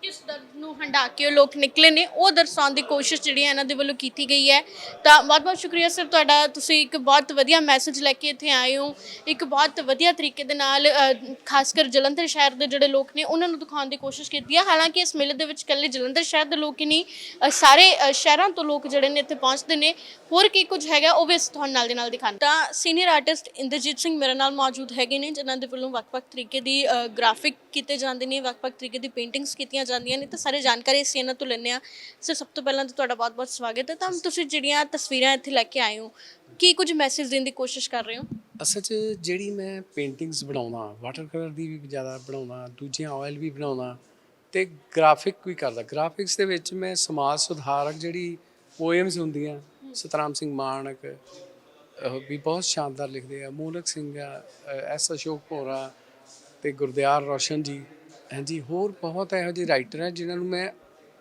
Speaker 5: ਕਿਸ ਦਰਦ ਨੂੰ ਹੰਡਾ ਕੇ ਉਹ ਲੋਕ ਨਿਕਲੇ ਨੇ ਉਹ ਦਰਸਾਉਣ ਦੀ ਕੋਸ਼ਿਸ਼ ਜਿਹੜੀ ਹੈ ਇਹਨਾਂ ਦੇ ਵੱਲੋਂ ਕੀਤੀ ਗਈ ਹੈ। ਤਾਂ ਬਹੁਤ ਬਹੁਤ ਸ਼ੁਕਰੀਆ ਸਰ ਤੁਹਾਡਾ ਤੁਸੀਂ ਇੱਕ ਬਹੁਤ ਵਧੀਆ ਮੈਸੇਜ ਲੈ ਕੇ ਇੱਥੇ ਆਏ ਹੋ। ਇੱਕ ਬਹੁਤ ਵਧੀਆ ਤਰੀਕੇ ਦੇ ਨਾਲ ਅ, ਖਾਸ ਕਰ ਜਲੰਧਰ ਸ਼ਹਿਰ ਦੇ ਜਿਹੜੇ ਲੋਕ ਨੇ ਉਹਨਾਂ ਨੂੰ ਦਿਖਾਉਣ ਦੀ ਕੋਸ਼ਿਸ਼ ਕੀਤੀ ਹੈ। ਹਾਲਾਂਕਿ ਇਸ ਮੇਲੇ ਦੇ ਵਿੱਚ ਇਕੱਲੇ ਜਲੰਧਰ ਸ਼ਹਿਰ ਦੇ ਲੋਕ ਹੀ ਨਹੀਂ ਅ, ਸਾਰੇ ਅ, ਸ਼ਹਿਰਾਂ ਤੋਂ ਲੋਕ ਜਿਹੜੇ ਨੇ ਇੱਥੇ ਪਹੁੰਚਦੇ ਨੇ। ਹੋਰ ਕੀ ਕੁਝ ਹੈਗਾ ਉਹ ਵੀ ਅਸੀਂ ਤੁਹਾਨੂੰ ਨਾਲ ਦੇ ਨਾਲ ਦਿਖਾਉਂਦੇ ਤਾਂ ਸੀਨੀਅਰ ਆਰਟਿਸਟ ਇੰਦਰਜੀਤ ਸਿੰਘ ਮੇਰੇ ਨਾਲ ਮੌਜੂਦ ਹੈਗੇ ਨੇ ਜਿਨ੍ਹਾਂ ਦੇ ਵੱਲੋਂ ਵੱਖ-ਵੱਖ ਤਰੀਕੇ ਦੀ ਗ੍ਰਾਫਿਕ ਕੀਤੇ ਜਾਂਦੇ ਨੇ ਵੱਖ-ਵੱਖ ਤਰੀਕੇ ਦੀ ਪੇਂਟਿੰਗਸ ਕੀਤੀਆਂ ਜਾਂਦੀਆਂ ਨੇ। ਤਾਂ ਸਾਰੇ ਜਾਣਕਾਰੀ ਅਸੀਂ ਇਹਨਾਂ ਤੋਂ ਲੈਂਦੇ ਆ ਸੋ ਸਭ ਤੋਂ ਪਹਿਲਾਂ ਤਾਂ ਤੁਹਾਡਾ ਬਹੁਤ-ਬਹੁਤ ਸਵਾਗਤ ਹੈ। ਤਾਂ ਤੁਸੀਂ ਜਿਹੜੀਆਂ ਤਸਵੀਰਾਂ ਇੱਥੇ ਲੈ ਕੇ ਆਏ ਹੋ, ਕੀ ਕੁਝ ਮੈਸੇਜ ਦੇਣ ਦੀ ਕੋਸ਼ਿਸ਼ ਕਰ ਰਹੇ ਹੋ?
Speaker 7: ਅਸਲ 'ਚ ਜਿਹੜੀ ਮੈਂ ਪੇਂਟਿੰਗਸ ਬਣਾਉਣਾ ਵਾਟਰ ਕਲਰ ਦੀ ਵੀ ਜ਼ਿਆਦਾ ਬਣਾਉਣਾ ਦੂਜੀਆਂ ਆਇਲ ਵੀ ਬਣਾਉਣਾ ਤੇ ਗ੍ਰਾਫਿਕ ਵੀ ਕਰਦਾ। ਗ੍ਰਾਫਿਕਸ ਦੇ ਵਿੱਚ ਮੈਂ ਸਮਾਜ ਸੁਧਾਰਕ ਜਿਹੜੀ ਪੋਇਮਸ ਹੁੰਦੀਆਂ ਸਤਰਾਮ ਸਿੰਘ ਮਾਨਕ ਉਹ ਵੀ ਬਹੁਤ ਸ਼ਾਨਦਾਰ ਲਿਖਦੇ ਆ। ਮੂਲਕ ਸਿੰਘ ਆ ਐਸ ਅਸ਼ੋਕ ਭੋਰਾ ਤੇ ਗੁਰਦਿਆਰ ਰੋਸ਼ਨ ਜੀ। ਹਾਂਜੀ, ਹੋਰ ਬਹੁਤ ਇਹੋ ਜਿਹੇ ਰਾਈਟਰ ਹੈ ਜਿਨ੍ਹਾਂ ਨੂੰ ਮੈਂ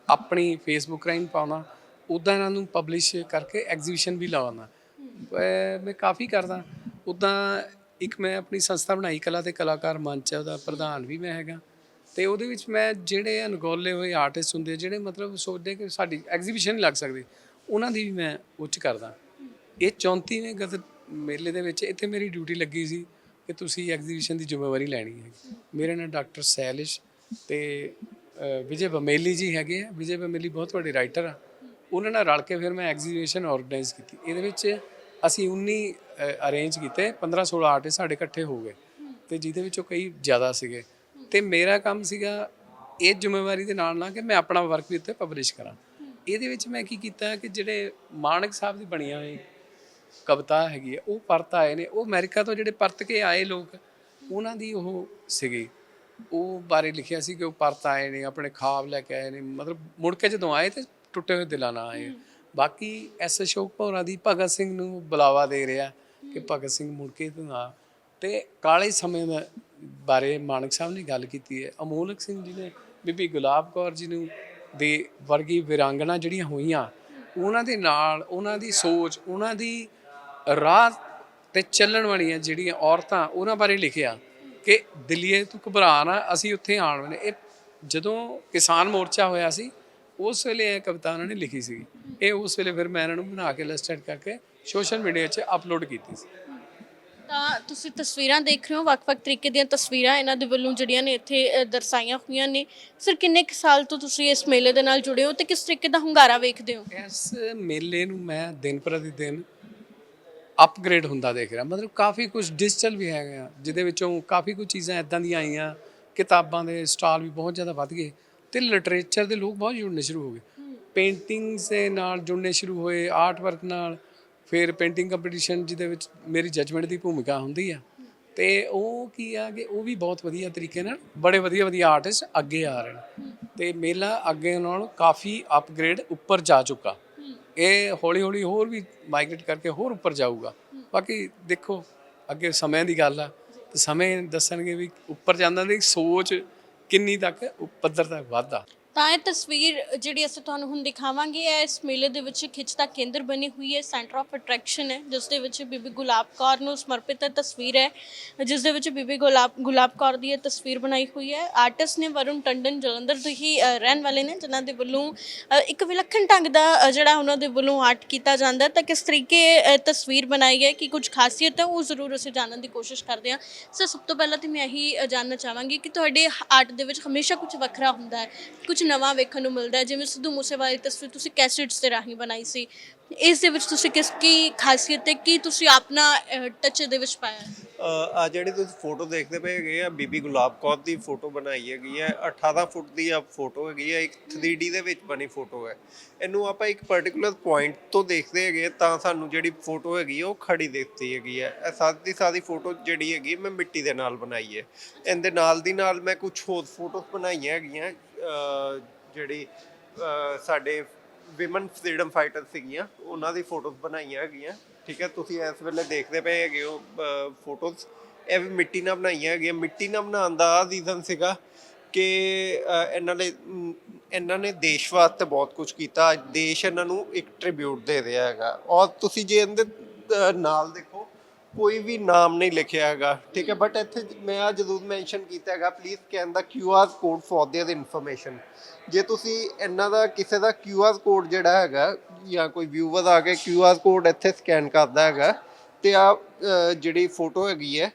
Speaker 7: ਆਪਣੀ ਫੇਸਬੁੱਕ ਰਾਹੀਂ ਪਾਉਣਾ ਉੱਦਾਂ ਇਹਨਾਂ ਨੂੰ ਪਬਲਿਸ਼ ਕਰਕੇ ਐਗਜ਼ੀਬਿਸ਼ਨ ਵੀ ਲਾਉਣਾ ਮੈਂ ਕਾਫੀ ਕਰਦਾ। ਉੱਦਾਂ ਇੱਕ ਮੈਂ ਆਪਣੀ ਸੰਸਥਾ ਬਣਾਈ, ਕਲਾ ਤੇ ਕਲਾਕਾਰ ਮੰਚ ਹੈ ਉਹਦਾ ਪ੍ਰਧਾਨ ਵੀ ਮੈਂ ਹੈਗਾ। ਤੇ ਉਹਦੇ ਵਿੱਚ ਮੈਂ ਜਿਹੜੇ ਅਣਗੌਲੇ ਹੋਏ ਆਰਟਿਸਟ ਹੁੰਦੇ ਜਿਹੜੇ ਮਤਲਬ ਸੋਚਦੇ ਕਿ ਸਾਡੀ ਐਗਜ਼ੀਬਿਸ਼ਨ ਨਹੀਂ ਲੱਗ ਸਕਦੀ, ਉਹਨਾਂ ਦੀ ਵੀ ਮੈਂ ਉੱਚ ਕਰਦਾ। ਇਹ 34ਵੇਂ ਗਦ ਮੇਲੇ ਦੇ ਵਿੱਚ ਇੱਥੇ ਮੇਰੀ ਡਿਊਟੀ ਲੱਗੀ ਸੀ। ਕਿ ਤੁਸੀਂ ਐਗਜ਼ੀਬਿਸ਼ਨ ਦੀ ਜ਼ਿੰਮੇਵਾਰੀ ਲੈਣੀ ਹੈ। ਮੇਰੇ ਨਾਲ ਡਾਕਟਰ ਸੈਲਿਸ਼ ਤੇ ਵਿਜੇ ਬਮੇਲੀ ਜੀ ਹੈਗੇ ਆ। ਵਿਜੇ ਬਮੇਲੀ ਬਹੁਤ ਵੱਡੇ ਰਾਈਟਰ ਆ। ਉਹਨਾਂ ਨਾਲ ਰਲ ਕੇ ਫਿਰ ਮੈਂ ਐਗਜ਼ੀਬਿਸ਼ਨ ਆਰਗੇਨਾਈਜ਼ ਕੀਤੀ। ਇਹਦੇ ਵਿੱਚ ਅਸੀਂ 19 ਅਰੇਂਜ ਕੀਤੇ। 15 16 ਆਰਟਿਸਟ ਸਾਡੇ ਇਕੱਠੇ ਹੋ ਗਏ ਤੇ ਜਿਹਦੇ ਵਿੱਚੋਂ ਕਈ ਜ਼ਿਆਦਾ ਸੀਗੇ। ਤੇ ਮੇਰਾ ਕੰਮ ਸੀਗਾ ਇਹ ਜ਼ਿੰਮੇਵਾਰੀ ਦੇ ਨਾਲ ਨਾਲ ਕਿ ਮੈਂ ਆਪਣਾ ਵਰਕ ਵੀ ਉੱਤੇ ਪਬਲਿਸ਼ ਕਰਾਂ। ਇਹਦੇ ਵਿੱਚ ਮੈਂ ਕੀ ਕੀਤਾ ਕਿ ਜਿਹੜੇ ਮਾਨਕ ਸਾਹਿਬ ਦੀ ਬਣੀਆਂ ਹੋਈ ਕਵਿਤਾ ਹੈਗੀ ਹੈ, ਉਹ ਪਰਤ ਆਏ ਨੇ। ਉਹ ਅਮਰੀਕਾ ਤੋਂ ਜਿਹੜੇ ਪਰਤ ਕੇ ਆਏ ਲੋਕ, ਉਹਨਾਂ ਦੀ ਉਹ ਸੀਗੀ। ਉਹ ਬਾਰੇ ਲਿਖਿਆ ਸੀ ਕਿ ਉਹ ਪਰਤ ਆਏ ਨੇ, ਆਪਣੇ ਖਾਬ ਲੈ ਕੇ ਆਏ ਨੇ। ਮਤਲਬ ਮੁੜ ਕੇ ਜਦੋਂ ਆਏ ਤੇ ਟੁੱਟੇ ਹੋਏ ਦਿਲਾਂ ਨਾਲ ਆਏ। ਬਾਕੀ ਐਸ ਅਸ਼ੋਕ ਭੌਰਾ ਦੀ ਭਗਤ ਸਿੰਘ ਨੂੰ ਬੁਲਾਵਾ ਦੇ ਰਿਹਾ ਕਿ ਭਗਤ ਸਿੰਘ ਮੁੜ ਕੇ ਤੂੰ ਨਾ। ਤੇ ਕਾਲੇ ਸਮੇਂ ਦਾ ਬਾਰੇ ਮਾਨਕ ਸਾਹਿਬ ਨੇ ਗੱਲ ਕੀਤੀ ਹੈ। ਅਮੋਲਕ ਸਿੰਘ ਜੀ ਨੇ, ਬੀਬੀ ਗੁਲਾਬ ਕੌਰ ਜੀ ਨੂੰ ਦੇ ਵਰਗੀ ਵਿਰਾਂਗਣਾ ਜਿਹੜੀਆਂ ਹੋਈਆਂ, ਉਹਨਾਂ ਦੇ ਨਾਲ, ਉਹਨਾਂ ਦੀ ਸੋਚ, ਉਹਨਾਂ ਦੀ ਰਾਹ ਤੇ ਚੱਲਣ ਵਾਲੀਆਂ ਜਿਹੜੀਆਂ ਔਰਤਾਂ ਉਹਨਾਂ ਬਾਰੇ ਲਿਖਿਆ ਕਿ ਦਿੱਲੀਏ ਤੂੰ ਘਬਰਾ ਨਾ ਅਸੀਂ ਉੱਥੇ ਆਉਣ ਵਾਲੇ ਇਹ ਜਦੋਂ ਕਿਸਾਨ ਮੋਰਚਾ ਹੋਇਆ ਸੀ ਉਸ ਵੇਲੇ ਇਹ ਕਵਿਤਾ ਉਹਨਾਂ ਨੇ ਲਿਖੀ ਸੀ। ਇਹ ਉਸ ਵੇਲੇ ਫਿਰ ਮੈਂ ਇਹਨਾਂ ਨੂੰ ਬਣਾ ਕੇ ਇਲਸਟ੍ਰੇਟ ਕਰਕੇ ਸੋਸ਼ਲ ਮੀਡੀਆ 'ਚ ਅਪਲੋਡ ਕੀਤੀ ਸੀ।
Speaker 5: ਤਾਂ ਤੁਸੀਂ ਤਸਵੀਰਾਂ ਦੇਖ ਰਹੇ ਹੋ ਵੱਖ-ਵੱਖ ਤਰੀਕੇ ਦੀਆਂ ਤਸਵੀਰਾਂ ਇਹਨਾਂ ਦੇ ਵੱਲੋਂ ਜਿਹੜੀਆਂ ਨੇ ਇੱਥੇ ਦਰਸਾਈਆਂ ਹੋਈਆਂ ਨੇ। ਸਰ ਕਿੰਨੇ ਕੁ ਸਾਲ ਤੋਂ ਤੁਸੀਂ ਇਸ ਮੇਲੇ ਦੇ ਨਾਲ ਜੁੜੇ ਹੋ ਤੇ ਕਿਸ ਤਰੀਕੇ ਦਾ ਹੁੰਗਾਰਾ ਵੇਖਦੇ ਹੋ?
Speaker 7: ਇਸ ਮੇਲੇ ਨੂੰ ਮੈਂ ਦਿਨ ਪ੍ਰਤੀ ਦਿਨ ਅਪਗ੍ਰੇਡ ਹੁੰਦਾ ਦੇਖ ਰਿਹਾ। ਮਤਲਬ ਕਾਫੀ ਕੁਝ ਡਿਜੀਟਲ ਵੀ ਹੈਗੇ ਆ, ਜਿਹਦੇ ਵਿੱਚੋਂ ਕਾਫੀ ਕੁਝ ਚੀਜ਼ਾਂ ਇਦਾਂ ਦੀਆਂ ਆਈਆਂ। ਕਿਤਾਬਾਂ ਦੇ ਸਟਾਲ ਵੀ ਬਹੁਤ ਜ਼ਿਆਦਾ ਵੱਧ ਗਏ ਤੇ ਲਿਟਰੇਚਰ ਦੇ ਲੋਕ ਬਹੁਤ ਜੁੜਨੇ ਸ਼ੁਰੂ ਹੋ ਗਏ। ਪੇਂਟਿੰਗਸ ਦੇ ਨਾਲ ਜੁੜਨੇ ਸ਼ੁਰੂ ਹੋਏ ਆਰਟ ਵਰਕ ਨਾਲ। ਫਿਰ ਪੇਂਟਿੰਗ ਕੰਪੀਟੀਸ਼ਨ ਜਿਹਦੇ ਵਿੱਚ ਮੇਰੀ ਜੱਜਮੈਂਟ ਦੀ ਭੂਮਿਕਾ ਹੁੰਦੀ ਆ। ਤੇ ਉਹ ਕੀ ਆ ਕਿ ਉਹ ਵੀ ਬਹੁਤ ਵਧੀਆ ਤਰੀਕੇ ਨਾਲ ਬੜੇ ਵਧੀਆ ਵਧੀਆ ਆਰਟਿਸਟ ਅੱਗੇ ਆ ਰਹੇ ਨੇ। ਤੇ ਮੇਲਾ ਅੱਗੇ ਨਾਲੋਂ ਕਾਫੀ ਅਪਗ੍ਰੇਡ ਉੱਪਰ ਜਾ ਚੁੱਕਾ। ਇਹ ਹੌਲੀ ਹੌਲੀ ਹੋਰ ਵੀ ਮਾਈਗ੍ਰੇਟ ਕਰਕੇ ਹੋਰ ਉੱਪਰ ਜਾਊਗਾ। ਬਾਕੀ ਦੇਖੋ ਅੱਗੇ ਸਮੇਂ ਦੀ ਗੱਲ ਆ ਤੇ ਸਮੇਂ ਦੱਸਣਗੇ ਵੀ ਉੱਪਰ ਜਾਂਦਾ ਦੀ ਸੋਚ ਕਿੰਨੀ ਤੱਕ ਪੱਧਰ ਤੱਕ ਵਾਧਾ
Speaker 5: ਤਾਂ ਇਹ ਤਸਵੀਰ ਜਿਹੜੀ ਅਸੀਂ ਤੁਹਾਨੂੰ ਹੁਣ ਦਿਖਾਵਾਂਗੇ, ਇਹ ਇਸ ਮੇਲੇ ਦੇ ਵਿੱਚ ਖਿੱਚ ਦਾ ਕੇਂਦਰ ਬਣੀ ਹੋਈ ਹੈ ਸੈਂਟਰ ਆਫ ਅਟਰੈਕਸ਼ਨ ਹੈ, ਜਿਸ ਦੇ ਵਿੱਚ ਬੀਬੀ ਗੁਲਾਬ ਕੌਰ ਨੂੰ ਸਮਰਪਿਤ ਤਸਵੀਰ ਹੈ, ਜਿਸ ਦੇ ਵਿੱਚ ਬੀਬੀ ਗੁਲਾਬ ਗੁਲਾਬ ਕੌਰ ਦੀ ਇਹ ਤਸਵੀਰ ਬਣਾਈ ਹੋਈ ਹੈ। ਆਰਟਿਸਟ ਨੇ ਵਰੁਣ ਟੰਡਨ, ਜਲੰਧਰ ਦੇ ਹੀ ਰਹਿਣ ਵਾਲੇ ਨੇ, ਜਿਨ੍ਹਾਂ ਦੇ ਵੱਲੋਂ ਇੱਕ ਵਿਲੱਖਣ ਢੰਗ ਦਾ ਜਿਹੜਾ ਉਹਨਾਂ ਦੇ ਵੱਲੋਂ ਆਰਟ ਕੀਤਾ ਜਾਂਦਾ ਤਾਂ ਕਿਸ ਤਰੀਕੇ ਤਸਵੀਰ ਬਣਾਈ ਹੈ, ਕਿ ਕੁਝ ਖਾਸੀਅਤ ਹੈ, ਉਹ ਜ਼ਰੂਰ ਅਸੀਂ ਜਾਣਨ ਦੀ ਕੋਸ਼ਿਸ਼ ਕਰਦੇ ਹਾਂ। ਸਰ ਸਭ ਤੋਂ ਪਹਿਲਾਂ ਤਾਂ ਮੈਂ ਇਹੀ ਜਾਣਨਾ ਚਾਹਾਂਗੀ ਕਿ ਤੁਹਾਡੇ ਆਰਟ ਦੇ ਵਿੱਚ ਹਮੇਸ਼ਾ ਕੁਝ ਵੱਖਰਾ ਹੁੰਦਾ ਹੈ, ਕੁਝ ਨਵਾਂ ਵੇਖਣ ਨੂੰ ਮਿਲਦਾ ਹੈ, ਜਿਵੇਂ ਸਿੱਧੂ ਮੂਸੇਵਾਲੇ ਦੀ ਤਸਵੀਰ ਤੁਸੀਂ ਕੈਸੇਟਸ ਦੇ ਰਾਹੀਂ ਬਣਾਈ ਸੀ। ਇਸ ਦੇ ਵਿੱਚ ਤੁਸੀਂ ਕਿਸ, ਕੀ ਖਾਸੀਅਤ ਹੈ, ਕੀ ਤੁਸੀਂ ਆਪਣਾ ਟੱਚ ਦੇ ਵਿੱਚ ਪਾਇਆ? ਹੈ
Speaker 8: ਆ ਜਿਹੜੀ ਤੁਸੀਂ ਫੋਟੋ ਦੇਖਦੇ ਪਏ ਹੈਗੇ ਆ, ਬੀਬੀ ਗੁਲਾਬ ਕੌਰ ਦੀ ਫੋਟੋ ਬਣਾਈ ਹੈਗੀ ਹੈ। 18 ਫੁੱਟ ਦੀ ਆ ਫੋਟੋ ਹੈਗੀ ਹੈ, ਇੱਕ 3D ਦੇ ਵਿੱਚ ਬਣੀ ਫੋਟੋ ਹੈ। ਇਹਨੂੰ ਆਪਾਂ ਇੱਕ ਪਾਰਟਿਕੂਲਰ ਪੁਆਇੰਟ ਤੋਂ ਦੇਖਦੇ ਹੈਗੇ ਤਾਂ ਸਾਨੂੰ ਜਿਹੜੀ ਫੋਟੋ ਹੈਗੀ ਉਹ ਖੜੀ ਦਿਖਦੀ ਹੈਗੀ ਹੈ। ਇਹ ਸਾਦੀ ਸਾਦੀ ਫੋਟੋ ਜਿਹੜੀ ਹੈਗੀ ਮੈਂ ਮਿੱਟੀ ਦੇ ਨਾਲ ਬਣਾਈ ਹੈ। ਇਹਦੇ ਨਾਲ ਦੀ ਨਾਲ ਮੈਂ ਕੁਝ ਹੋਰ ਫੋਟੋਸ ਬਣਾਈਆਂ ਹੈਗੀਆਂ ਜਿਹੜੀ ਸਾਡੇ ਵਿਮਨ ਫਰੀडम ਫਾਈਟਰ ਸੀਗੀਆਂ, ਉਹਨਾਂ ਦੀ ਫੋਟੋਜ਼ ਬਣਾਈਆਂ ਹੈਗੀਆਂ। ਠੀਕ ਹੈ, ਤੁਸੀਂ ਇਸ ਵੇਲੇ ਦੇਖਦੇ ਪਏ ਹੈਗੇ ਹੋ ਫੋਟੋਜ਼ ਇਹ ਵੀ ਮਿੱਟੀ ਨਾਲ ਬਣਾਈਆਂ ਹੈਗੀਆਂ। ਮਿੱਟੀ ਨਾਲ ਬਣਾਉਣ ਦਾ ਰੀਜ਼ਨ ਸੀਗਾ ਕਿ ਇਹਨਾਂ ਨੇ ਇਹਨਾਂ ਨੇ ਦੇਸ਼ ਵਾਸਤੇ ਬਹੁਤ ਕੁਝ ਕੀਤਾ। ਦੇਸ਼ ਇਹਨਾਂ ਨੂੰ ਇੱਕ ਟ੍ਰਿਬਿਊਟ ਦੇ ਰਿਹਾ ਹੈਗਾ। ਔਰ ਤੁਸੀਂ ਜੇ ਇਹਦੇ ਨਾਲ ਦੇਖੋ ਕੋਈ ਵੀ ਨਾਮ ਨਹੀਂ ਲਿਖਿਆ ਹੈਗਾ, ਠੀਕ ਹੈ? ਬਟ ਇੱਥੇ ਮੈਂ ਆ ਜਦੂਦ ਮੈਂਸ਼ਨ ਕੀਤਾ ਹੈਗਾ ਪਲੀਜ਼ ਸਕੈਨ ਦਾ QR code for their information ਜੇ ਤੁਸੀਂ ਇਹਨਾਂ ਦਾ, ਕਿਸੇ ਦਾ ਕਿਊ ਆਰ ਕੋਡ ਜਿਹੜਾ ਹੈਗਾ ਜਾਂ ਕੋਈ ਵਿਊਵਰ ਆ ਕੇ ਕਿਊ ਆਰ ਕੋਡ ਇੱਥੇ ਸਕੈਨ ਕਰਦਾ ਹੈਗਾ ਤੇ ਆ ਜਿਹੜੀ ਫੋਟੋ ਹੈਗੀ ਹੈ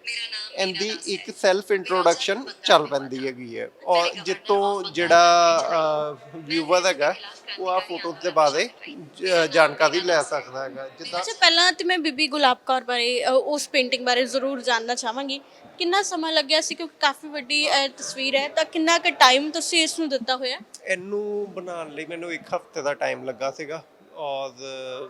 Speaker 8: ਇਹਦੀ ਇੱਕ ਸੈਲਫ ਇੰਟਰੋਡਕਸ਼ਨ ਚੱਲ ਪੈਂਦੀ ਹੈਗੀ ਹੈ। ਔਰ ਜਿੱਤੋਂ ਜਿਹੜਾ ਵਿਊਵਰ ਹੈਗਾ ਉਹ ਆ ਫੋਟੋ ਦੇ ਬਾਰੇ ਜਾਣਕਾਰੀ ਲੈ ਸਕਦਾ ਹੈਗਾ। ਜਿੱਦਾਂ
Speaker 5: ਅੱਛਾ ਪਹਿਲਾਂ ਤੇ ਮੈਂ ਬੀਬੀ ਗੁਲਾਬ ਕੌਰ ਬਾਰੇ ਉਸ ਪੇਂਟਿੰਗ ਬਾਰੇ ਜ਼ਰੂਰ ਜਾਨਣਾ ਚਾਹਾਂਗੀ। ਕਿੰਨਾ ਸਮਾਂ ਲੱਗਿਆ ਸੀ ਕਿਉਂਕਿ ਕਾਫੀ ਵੱਡੀ ਤਸਵੀਰ ਹੈ। ਤਾਂ ਕਿੰਨਾ ਕੁ ਟਾਈਮ ਤੁਸੀਂ ਇਸ ਨੂੰ ਦਿੱਤਾ ਹੋਇਆ?
Speaker 8: ਇਹਨੂੰ ਬਣਾਉਣ ਲਈ ਮੈਨੂੰ ਇੱਕ ਹਫ਼ਤੇ ਦਾ ਟਾਈਮ ਲੱਗਾ ਸੀਗਾ। ਔਰ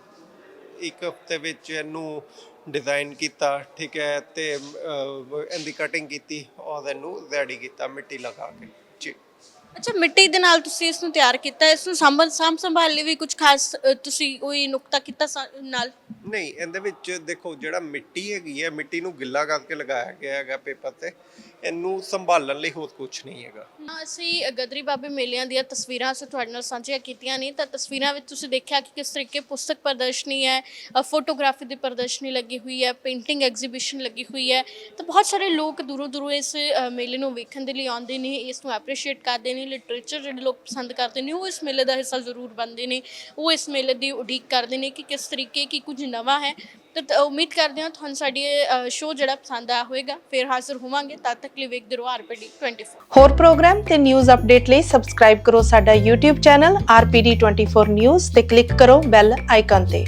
Speaker 8: ਇੱਕ ਹਫ਼ਤੇ ਵਿੱਚ ਇਹਨੂੰ ਡਿਜ਼ਾਈਨ ਕੀਤਾ ਠੀਕ ਹੈ ਤੇ ਇਹਦੀ ਕਟਿੰਗ ਕੀਤੀ ਔਰ ਇਹਨੂੰ ਰੈਡੀ ਕੀਤਾ ਮਿੱਟੀ ਲਗਾ ਕੇ ਜੀ।
Speaker 5: ਅੱਛਾ ਮਿੱਟੀ ਦੇ ਨਾਲ ਤੁਸੀਂ ਇਸ ਨੂੰ ਤਿਆਰ ਕੀਤਾ ਇਸ ਨੂੰ ਸਾਂਭ ਸਾਂਭ ਸੰਭਾਲ ਲਈ ਵੀ ਕੁਝ ਖਾਸ ਤੁਸੀਂ ਕੋਈ ਨੁਕਤਾ ਕੀਤਾ ਨਾਲ?
Speaker 8: ਨਹੀਂ ਇਹਦੇ ਵਿੱਚ ਦੇਖੋ ਜਿਹੜਾ ਮਿੱਟੀ ਹੈਗੀ ਹੈ ਮਿੱਟੀ ਨੂੰ ਗਿੱਲਾ ਕਰਕੇ ਲਗਾਇਆ ਗਿਆ ਹੈਗਾ ਪੇਪਰ ਤੇ ਇਹਨੂੰ ਸੰਭਾਲਣ ਲਈ ਹੋਰ ਕੁਝ ਨਹੀਂ ਹੈਗਾ।
Speaker 5: ਹਾਂ, ਅਸੀਂ ਗਦਰੀ ਬਾਬੇ ਮੇਲਿਆਂ ਦੀਆਂ ਤਸਵੀਰਾਂ ਅਸੀਂ ਤੁਹਾਡੇ ਨਾਲ ਸਾਂਝੀਆਂ ਕੀਤੀਆਂ ਨੇ। ਤਾਂ ਤਸਵੀਰਾਂ ਵਿੱਚ ਤੁਸੀਂ ਦੇਖਿਆ ਕਿ ਕਿਸ ਤਰੀਕੇ ਪੁਸਤਕ ਪ੍ਰਦਰਸ਼ਨੀ ਹੈ ਅ, ਫੋਟੋਗ੍ਰਾਫੀ ਦੀ ਪ੍ਰਦਰਸ਼ਨੀ ਲੱਗੀ ਹੋਈ ਹੈ ਪੇਂਟਿੰਗ ਐਗਜ਼ੀਬਿਸ਼ਨ ਲੱਗੀ ਹੋਈ ਹੈ। ਤਾਂ ਬਹੁਤ ਸਾਰੇ ਲੋਕ ਦੂਰੋਂ ਦੂਰੋਂ ਇਸ ਅ, ਮੇਲੇ ਨੂੰ ਵੇਖਣ ਦੇ ਲਈ ਆਉਂਦੇ ਨੇ ਇਸ ਨੂੰ ਐਪਰੀਸ਼ੀਏਟ ਕਰਦੇ ਨੇ ਲਿਟਰੇਚਰ ਜਿਹੜੇ ਲੋਕ ਪਸੰਦ ਕਰਦੇ ਨੇ ਉਹ ਇਸ ਮੇਲੇ ਦਾ ਹਿੱਸਾ ਜ਼ਰੂਰ ਬਣਦੇ ਨੇ। ਉਹ ਇਸ ਮੇਲੇ ਦੀ ਉਡੀਕ ਕਰਦੇ ਨੇ ਕਿ ਕਿਸ ਤਰੀਕੇ ਕੀ ਕੁਝ ਨਵਾਂ ਹੈ। ਤਾਂ ਤ- ਉਮੀਦ ਕਰਦੇ ਹਾਂ ਤੁਹਾਨੂੰ ਸਾਡੀ ਸ਼ੋਅ ਜਿਹੜਾ ਪਸੰਦ ਆਇਆ ਹੋਵੇਗਾ। ਫਿਰ ਹਾਜ਼ਰ ਹੋਵਾਂਗੇ ਤਦ ਤੱਕ ਲਈ ਵੇਖਦੇ 24
Speaker 9: ਹੋਰ ਪ੍ਰੋਗਰਾਮ ਤੇ ਨਿਊਜ਼ ਅਪਡੇਟ ਲਈ ਸਬਸਕ੍ਰਾਈਬ ਕਰੋ ਸਾਡਾ YouTube ਚੈਨਲ RPD24 News ਤੇ ਕਲਿੱਕ ਕਰੋ ਬੈਲ ਆਈਕਨ ਤੇ